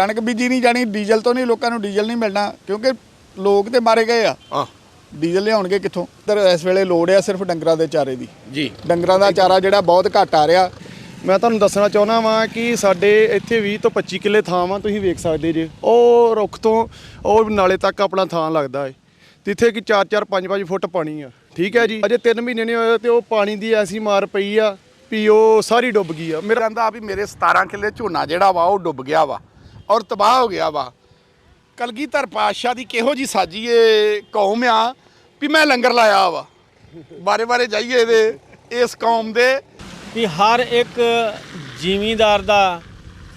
ਕਣਕ ਬੀਜੀ ਨਹੀਂ ਜਾਣੀ ਡੀਜ਼ਲ ਤੋਂ ਨਹੀਂ ਲੋਕਾਂ ਨੂੰ ਡੀਜ਼ਲ ਨਹੀਂ ਮਿਲਣਾ ਕਿਉਂਕਿ ਲੋਕ ਤੇ ਮਾਰੇ ਗਏ ਆ। ਹਾਂ। ਡੀਜ਼ਲ ਲਿਆਉਣਗੇ ਕਿੱਥੋਂ? ਤੇ ਇਸ ਵੇਲੇ ਲੋੜ ਆ ਸਿਰਫ ਡੰਗਰਾਂ ਦੇ ਚਾਰੇ ਦੀ। ਜੀ। ਡੰਗਰਾਂ ਦਾ ਚਾਰਾ ਜਿਹੜਾ ਬਹੁਤ ਘੱਟ ਆ ਰਿਹਾ। ਮੈਂ ਤੁਹਾਨੂੰ ਦੱਸਣਾ ਚਾਹੁੰਦਾ ਵਾਂ ਕਿ ਸਾਡੇ ਇੱਥੇ 20 ਤੋਂ 25 ਕਿੱਲੇ ਥਾਂ ਵਾਂ ਤੁਸੀਂ ਵੇਖ ਸਕਦੇ ਜੇ। ਉਹ ਰੁੱਖ ਤੋਂ ਉਹ ਨਾਲੇ ਤੱਕ ਆਪਣਾ ਥਾਂ ਲੱਗਦਾ ਏ। ਜਿੱਥੇ ਕਿ 4-4 5-5 ਫੁੱਟ ਪਾਣੀ ਆ। ਠੀਕ ਹੈ ਜੀ? ਅਜੇ 3 ਮਹੀਨੇ ਨਹੀਂ ਹੋਏ ਤੇ ਉਹ ਪਾਣੀ ਦੀ ਐਸੀ ਮਾਰ ਪਈ ਆ ਵੀ ਉਹ ਸਾਰੀ ਡੁੱਬ ਗਈ ਆ। ਮੇਰਾ ਕਹਿੰਦਾ ਵੀ ਮੇਰੇ 17 ਕਿੱਲੇ ਝੋਨਾ ਜਿਹੜਾ ਵਾ ਉਹ ਡੁੱਬ ਗਿਆ ਵਾ। ਔਰ ਤਬਾਹ ਹੋ ਗਿਆ ਵਾ। ਕਲਗੀਧਰ ਪਾਤਸ਼ਾਹ ਦੀ ਕਿਹੋ ਜੀ ਸਾਜੀ ਇਹ ਕੌਮ ਆ ਵੀ ਮੈਂ ਲੰਗਰ ਲਾਇਆ ਵਾ। ਬਾਰੇ ਬਾਰੇ ਜਾਈਏ ਇਹਦੇ ਇਸ ਕੌਮ ਦੇ। ਵੀ ਹਰ ਇੱਕ ਜ਼ਿਮੀਂਦਾਰ ਦਾ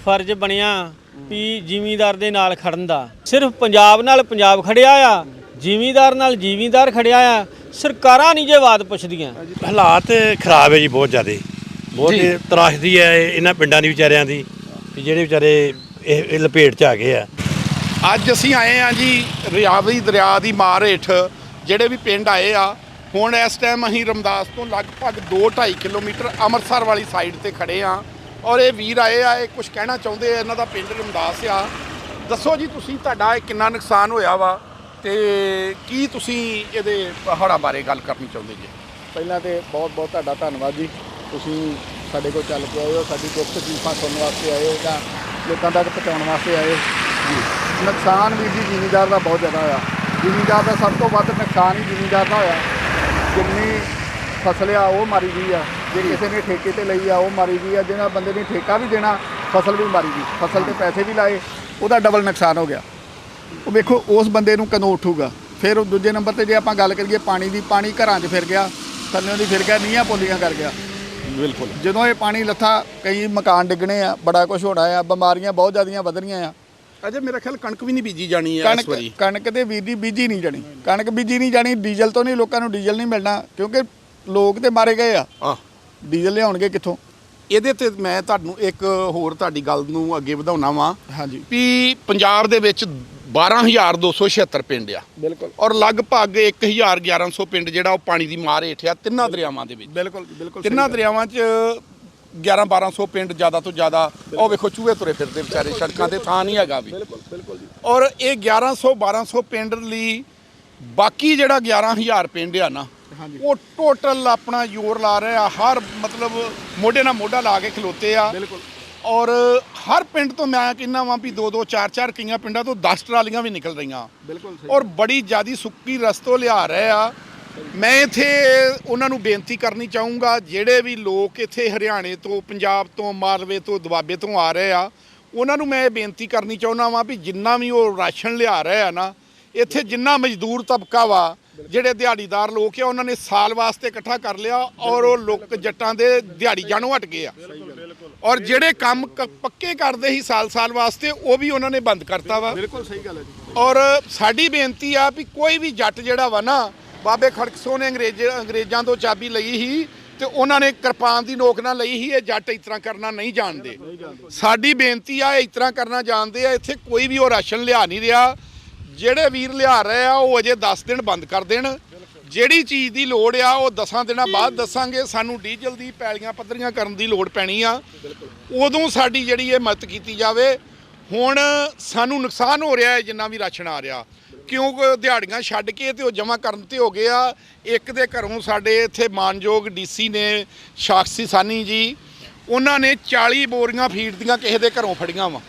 ਫਰਜ਼ ਬਣਿਆ ਵੀ ਜ਼ਿਮੀਂਦਾਰ ਦੇ ਨਾਲ ਖੜਨ ਦਾ। ਸਿਰਫ ਪੰਜਾਬ ਨਾਲ ਪੰਜਾਬ ਖੜਿਆ ਆ ਜ਼ਿਮੀਂਦਾਰ ਨਾਲ ਜ਼ਿਮੀਂਦਾਰ ਖੜਿਆ ਆ ਸਰਕਾਰਾਂ ਨਹੀਂ ਜੇ ਬਾਤ ਪੁੱਛਦੀਆਂ। ਹਾਲਾਤ ਖਰਾਬ ਹੈ ਜੀ ਬਹੁਤ ਜ਼ਿਆਦਾ। ਬਹੁਤ ਹੀ ਤਰਾਸਦੀ ਹੈ ਇਹ- ਇਹਨਾਂ ਪਿੰਡਾਂ ਦੀ ਵਿਚਾਰਿਆਂ ਦੀ ਜਿਹੜੇ ਵਿਚਾਰੇ ਇਹ ਇਹ ਲਪੇਟ ਚ ਆ ਗਏ ਆ। ਅੱਜ ਅਸੀਂ ਆਏ ਆ ਜੀ ਰਿਆਵੀ ਦਰਿਆ ਦੀ ਮਾਰ ਹੇਠ ਜਿਹੜੇ ਵੀ ਪਿੰਡ ਆਏ ਆ। ਹੁਣ ਇਸ ਟਾਈਮ ਅਸੀਂ ਰਮਦਾਸ ਤੋਂ ਲਗਭਗ 2.5 ਕਿਲੋਮੀਟਰ ਅੰਮ੍ਰਿਤਸਰ ਵਾਲੀ ਸਾਈਡ ਤੇ ਖੜੇ ਆ ਔਰ ਇਹ ਵੀਰ ਆਏ ਆ ਇਹ ਕੁਝ ਕਹਿਣਾ ਚਾਹੁੰਦੇ ਆ ਇਹਨਾਂ ਦਾ ਪਿੰਡ ਰਮਦਾਸ ਆ। ਦੱਸੋ ਜੀ ਤੁਸੀਂ ਤੁਹਾਡਾ ਇਹ ਕਿੰਨਾ ਨੁਕਸਾਨ ਹੋਇਆ ਵਾ ਤੇ ਕੀ ਤੁਸੀਂ ਇਹਦੇ ਹੜ੍ਹਾਂ ਬਾਰੇ ਗੱਲ ਕਰਨੀ ਚਾਹੁੰਦੇ ਜੀ? ਪਹਿਲਾਂ ਤੇ ਬਹੁਤ ਬਹੁਤ ਤੁਹਾਡਾ ਧੰਨਵਾਦ ਜੀ। ਤੁਸੀਂ ਸਾਡੇ ਕੋਲ ਚੱਲ ਕੇ ਆਏ ਹੋ ਸਾਡੀ ਦੁੱਖ ਤਕਲੀਫਾਂ ਸੁਣਨ ਵਾਸਤੇ ਆਏ ਹੋ ਜਾਂ ਲੋਕਾਂ ਤੱਕ ਪਹੁੰਚਾਉਣ ਵਾਸਤੇ ਆਏ। ਨੁਕਸਾਨ ਵੀ ਜੀ ਜ਼ਿਮੀਂਦਾਰ ਦਾ ਬਹੁਤ ਜ਼ਿਆਦਾ ਹੋਇਆ। ਜ਼ਿਮੀਂਦਾਰ ਦਾ ਸਭ ਤੋਂ ਵੱਧ ਨੁਕਸਾਨ ਹੀ ਜ਼ਿਮੀਂਦਾਰ ਦਾ ਹੋਇਆ। ਜਿੰਨੀ ਫਸਲ ਆ ਉਹ ਮਾਰੀ ਗਈ ਆ। ਜੇ ਕਿਸੇ ਨੇ ਠੇਕੇ ਤੇ ਲਈ ਆ ਉਹ ਮਾਰੀ ਗਈ ਆ। ਜਿਹਨਾਂ ਬੰਦੇ ਨੇ ਠੇਕਾ ਵੀ ਦੇਣਾ ਫਸਲ ਵੀ ਮਾਰੀ ਗਈ। ਫਸਲ ਤੇ ਪੈਸੇ ਵੀ ਲਾਏ ਉਹਦਾ ਡਬਲ ਨੁਕਸਾਨ ਹੋ ਗਿਆ। ਉਹ ਵੇਖੋ ਉਸ ਬੰਦੇ ਨੂੰ ਕਦੋਂ ਉੱਠੂਗਾ? ਫਿਰ ਉਹ ਦੂਜੇ ਨੰਬਰ ਤੇ ਜੇ ਆਪਾਂ ਗੱਲ ਕਰੀਏ ਪਾਣੀ ਦੀ ਪਾਣੀ ਘਰਾਂ 'ਚ ਫਿਰ ਗਿਆ। ਥੱਲਿਓਂ ਦੀ ਫਿਰ ਗਿਆ ਨੀਹਾਂ ਪੋਲੀਆਂ ਕਰ ਗਿਆ। ਬਿਲਕੁਲ। ਜਦੋਂ ਇਹ ਪਾਣੀ ਲੱਥਾ ਕਈ ਮਕਾਨ ਡਿੱਗਣੇ ਆ ਬੜਾ ਕੁਝ ਹੋਣਾ ਆ ਬਿਮਾਰੀਆਂ ਬਹੁਤ ਜ਼ਿਆਦੀਆਂ ਵਧ ਰਹੀਆਂ ਆ। ਅਜੇ ਮੇਰਾ ਖਿਆਲ ਕਣਕ ਵੀ ਨਹੀਂ ਬੀਜੀ ਜਾਣੀ ਹੈ ਇਸ ਕਣਕ ਵਾਰੀ। ਕਣਕ ਦੇ ਵੀਰ ਦੀ ਬੀਜੀ ਨਹੀਂ ਜਾਣੀ। ਕਣਕ ਬੀਜੀ ਨਹੀਂ ਜਾਣੀ ਡੀਜ਼ਲ ਤੋਂ ਨਹੀਂ ਲੋਕਾਂ ਨੂੰ ਡੀਜ਼ਲ ਨਹੀਂ ਮਿਲਣਾ ਕਿਉਂਕਿ ਲੋਕ ਤੇ ਮਾਰੇ ਗਏ ਆ। ਹਾਂ ਡੀਜ਼ਲ ਲਿਆਉਣਗੇ ਕਿੱਥੋਂ? ਇਹਦੇ ਤੇ ਮੈਂ ਤੁਹਾਨੂੰ ਇੱਕ ਹੋਰ ਤੁਹਾਡੀ ਗੱਲ ਨੂੰ ਅੱਗੇ ਵਧਾਉਣਾ ਵਾਂ ਹਾਂਜੀ। ਵੀ ਪੰਜਾਬ ਦੇ ਵਿੱਚ 12276 ਪਿੰਡ ਆ। ਬਿਲਕੁਲ। ਔਰ ਲਗਭਗ 1100 ਪਿੰਡ ਜਿਹੜਾ ਉਹ ਪਾਣੀ ਦੀ ਮਾਰ ਹੇਠ ਆ ਤਿੰਨਾਂ ਦਰਿਆਵਾਂ ਦੇ ਵਿੱਚ। ਬਿਲਕੁਲ ਬਿਲਕੁਲ ਤਿੰਨਾਂ ਦਰਿਆਵਾਂ 'ਚ 11 1200 ਪਿੰਡ ਜ਼ਿਆਦਾ ਤੋਂ ਜ਼ਿਆਦਾ ਉਹ ਵੇਖੋ ਚੂਹੇ ਤੁਰੇ ਫਿਰਦੇ ਵਿਚਾਰੇ ਸੜਕਾਂ ਤੇ ਥਾਂ ਨਹੀਂ ਹੈਗਾ ਵੀ। ਬਿਲਕੁਲ ਬਿਲਕੁਲ ਜੀ। ਔਰ ਇਹ 1100 1200 ਪਿੰਡ ਲਈ ਬਾਕੀ ਜਿਹੜਾ 11000 ਪਿੰਡ ਆ ਨਾ। ਉਹ ਟੋਟਲ ਆਪਣਾ ਜ਼ੋਰ ਲਾ ਰਹੇ ਹਰ ਮਤਲਬ ਮੋਢੇ ਨਾਲ ਮੋਢਾ ਲਾ ਕੇ ਖਲੋਤੇ ਆ। ਬਿਲਕੁਲ। ਔਰ ਹਰ ਪਿੰਡ ਤੋਂ ਮੈਂ ਕਹਿੰਦਾ ਵਾਂ ਵੀ ਦੋ ਦੋ ਚਾਰ ਚਾਰ ਕਈਆਂ ਪਿੰਡਾਂ ਤੋਂ 10 ਟਰਾਲੀਆਂ ਵੀ ਨਿਕਲ ਰਹੀਆਂ। ਬਿਲਕੁਲ ਸਹੀ। ਔਰ ਬੜੀ ਜਿਆਦੀ ਸੁੱਕੀ ਰਸਤੋਂ ਲਿਆ ਰਹੇ ਆ। ਮੈਂ ਇੱਥੇ ਉਹਨਾਂ ਨੂੰ ਬੇਨਤੀ ਕਰਨੀ ਚਾਹੂੰਗਾ ਜਿਹੜੇ ਵੀ ਲੋਕ ਇੱਥੇ ਹਰਿਆਣੇ ਤੋਂ ਪੰਜਾਬ ਤੋਂ ਮਾਲਵੇ ਤੋਂ ਦੁਆਬੇ ਤੋਂ ਆ ਰਹੇ ਆ ਉਹਨਾਂ ਨੂੰ ਮੈਂ ਇਹ ਬੇਨਤੀ ਕਰਨੀ ਚਾਹੁੰਦਾ ਵਾਂ ਵੀ ਜਿੰਨਾ ਵੀ ਉਹ ਰਾਸ਼ਨ ਲਿਆ ਰਹੇ ਆ ਨਾ ਇੱਥੇ ਜਿੰਨਾ ਮਜ਼ਦੂਰ ਤਬਕਾ ਵਾ ਜਿਹੜੇ ਦਿਹਾੜੀਦਾਰ ਲੋਕ ਆ ਉਹਨਾਂ ਨੇ ਸਾਲ ਵਾਸਤੇ ਇਕੱਠਾ ਕਰ ਲਿਆ ਔਰ ਉਹ ਲੋਕ ਜੱਟਾਂ ਦੇ ਦਿਹਾੜੀ ਜਾਣੋਂ ਹਟ ਗਏ ਆ। ਔਰ ਜਿਹੜੇ ਕੰਮ ਪੱਕੇ ਕਰਦੇ ਸੀ ਸਾਲ-ਸਾਲ ਵਾਸਤੇ ਉਹ ਵੀ ਉਹਨਾਂ ਨੇ ਬੰਦ ਕਰਤਾ ਵਾ। ਬਿਲਕੁਲ ਸਹੀ ਗੱਲ ਹੈ ਜੀ। ਔਰ ਸਾਡੀ ਬੇਨਤੀ ਆ ਵੀ ਕੋਈ ਵੀ ਜੱਟ ਜਿਹੜਾ ਵਾ ਨਾ ਬਾਬੇ ਖੜਕਸੋ ਨੇ ਅੰਗਰੇਜ਼ ਅੰਗਰੇਜ਼ਾਂ ਤੋਂ ਚਾਬੀ ਲਈ ਸੀ ਤੇ ਉਹਨਾਂ ਨੇ ਕਿਰਪਾਨ ਦੀ ਨੋਕ ਨਾਲ ਲਈ ਸੀ ਇਹ ਜੱਟ ਇਸ ਤਰ੍ਹਾਂ ਕਰਨਾ ਨਹੀਂ ਜਾਣਦੇ। ਸਾਡੀ ਬੇਨਤੀ ਆ ਇਸ ਤਰ੍ਹਾਂ ਕਰਨਾ ਜਾਣਦੇ ਆ ਇੱਥੇ ਕੋਈ ਵੀ ਉਹ ਰਾਸ਼ਨ ਲਿਆ ਨਹੀਂ ਰਿਹਾ। ਜਿਹੜੇ ਵੀਰ ਲਿਆ ਰਹੇ ਆ ਉਹ ਅਜੇ 10 ਦਿਨ ਬੰਦ ਕਰ ਦੇਣ। ਜਿਹੜੀ ਚੀਜ਼ ਦੀ ਲੋੜ ਆ, ਉਹ 10 ਦਿਨਾਂ ਬਾਅਦ ਦੱਸਾਂਗੇ। ਸਾਨੂੰ ਡੀਜ਼ਲ ਦੀ ਪੈਲੀਆਂ ਪੱਧਰੀਆਂ ਕਰਨ ਦੀ ਲੋੜ ਪੈਣੀ ਆ। ਉਦੋਂ ਸਾਡੀ ਜਿਹੜੀ ਇਹ ਮਦਦ ਕੀਤੀ ਜਾਵੇ। ਹੁਣ ਸਾਨੂੰ ਨੁਕਸਾਨ ਹੋ ਰਿਹਾ ਹੈ, ਜਿੰਨਾ ਵੀ ਰਾਸ਼ਨ ਆ ਰਿਹਾ। ਕਿਉਂਕਿ ਦਿਹਾੜੀਆਂ ਛੱਡ ਕੇ ਤੇ ਉਹ ਜਮ੍ਹਾਂ ਕਰਨ ਤੇ ਹੋ ਗਏ ਆ। ਇੱਕ ਦੇ ਘਰੋਂ ਸਾਡੇ ਇੱਥੇ ਮਾਨਯੋਗ ਡੀਸੀ ਨੇ ਸ਼ਾਖਸੀ ਸਾਨੀ ਜੀ ਉਹਨਾਂ ਨੇ 40 ਬੋਰੀਆਂ ਫੀਡ ਦੀਆਂ ਕਿਸੇ ਦੇ ਘਰੋਂ ਫੜੀਆਂ ਵਾ।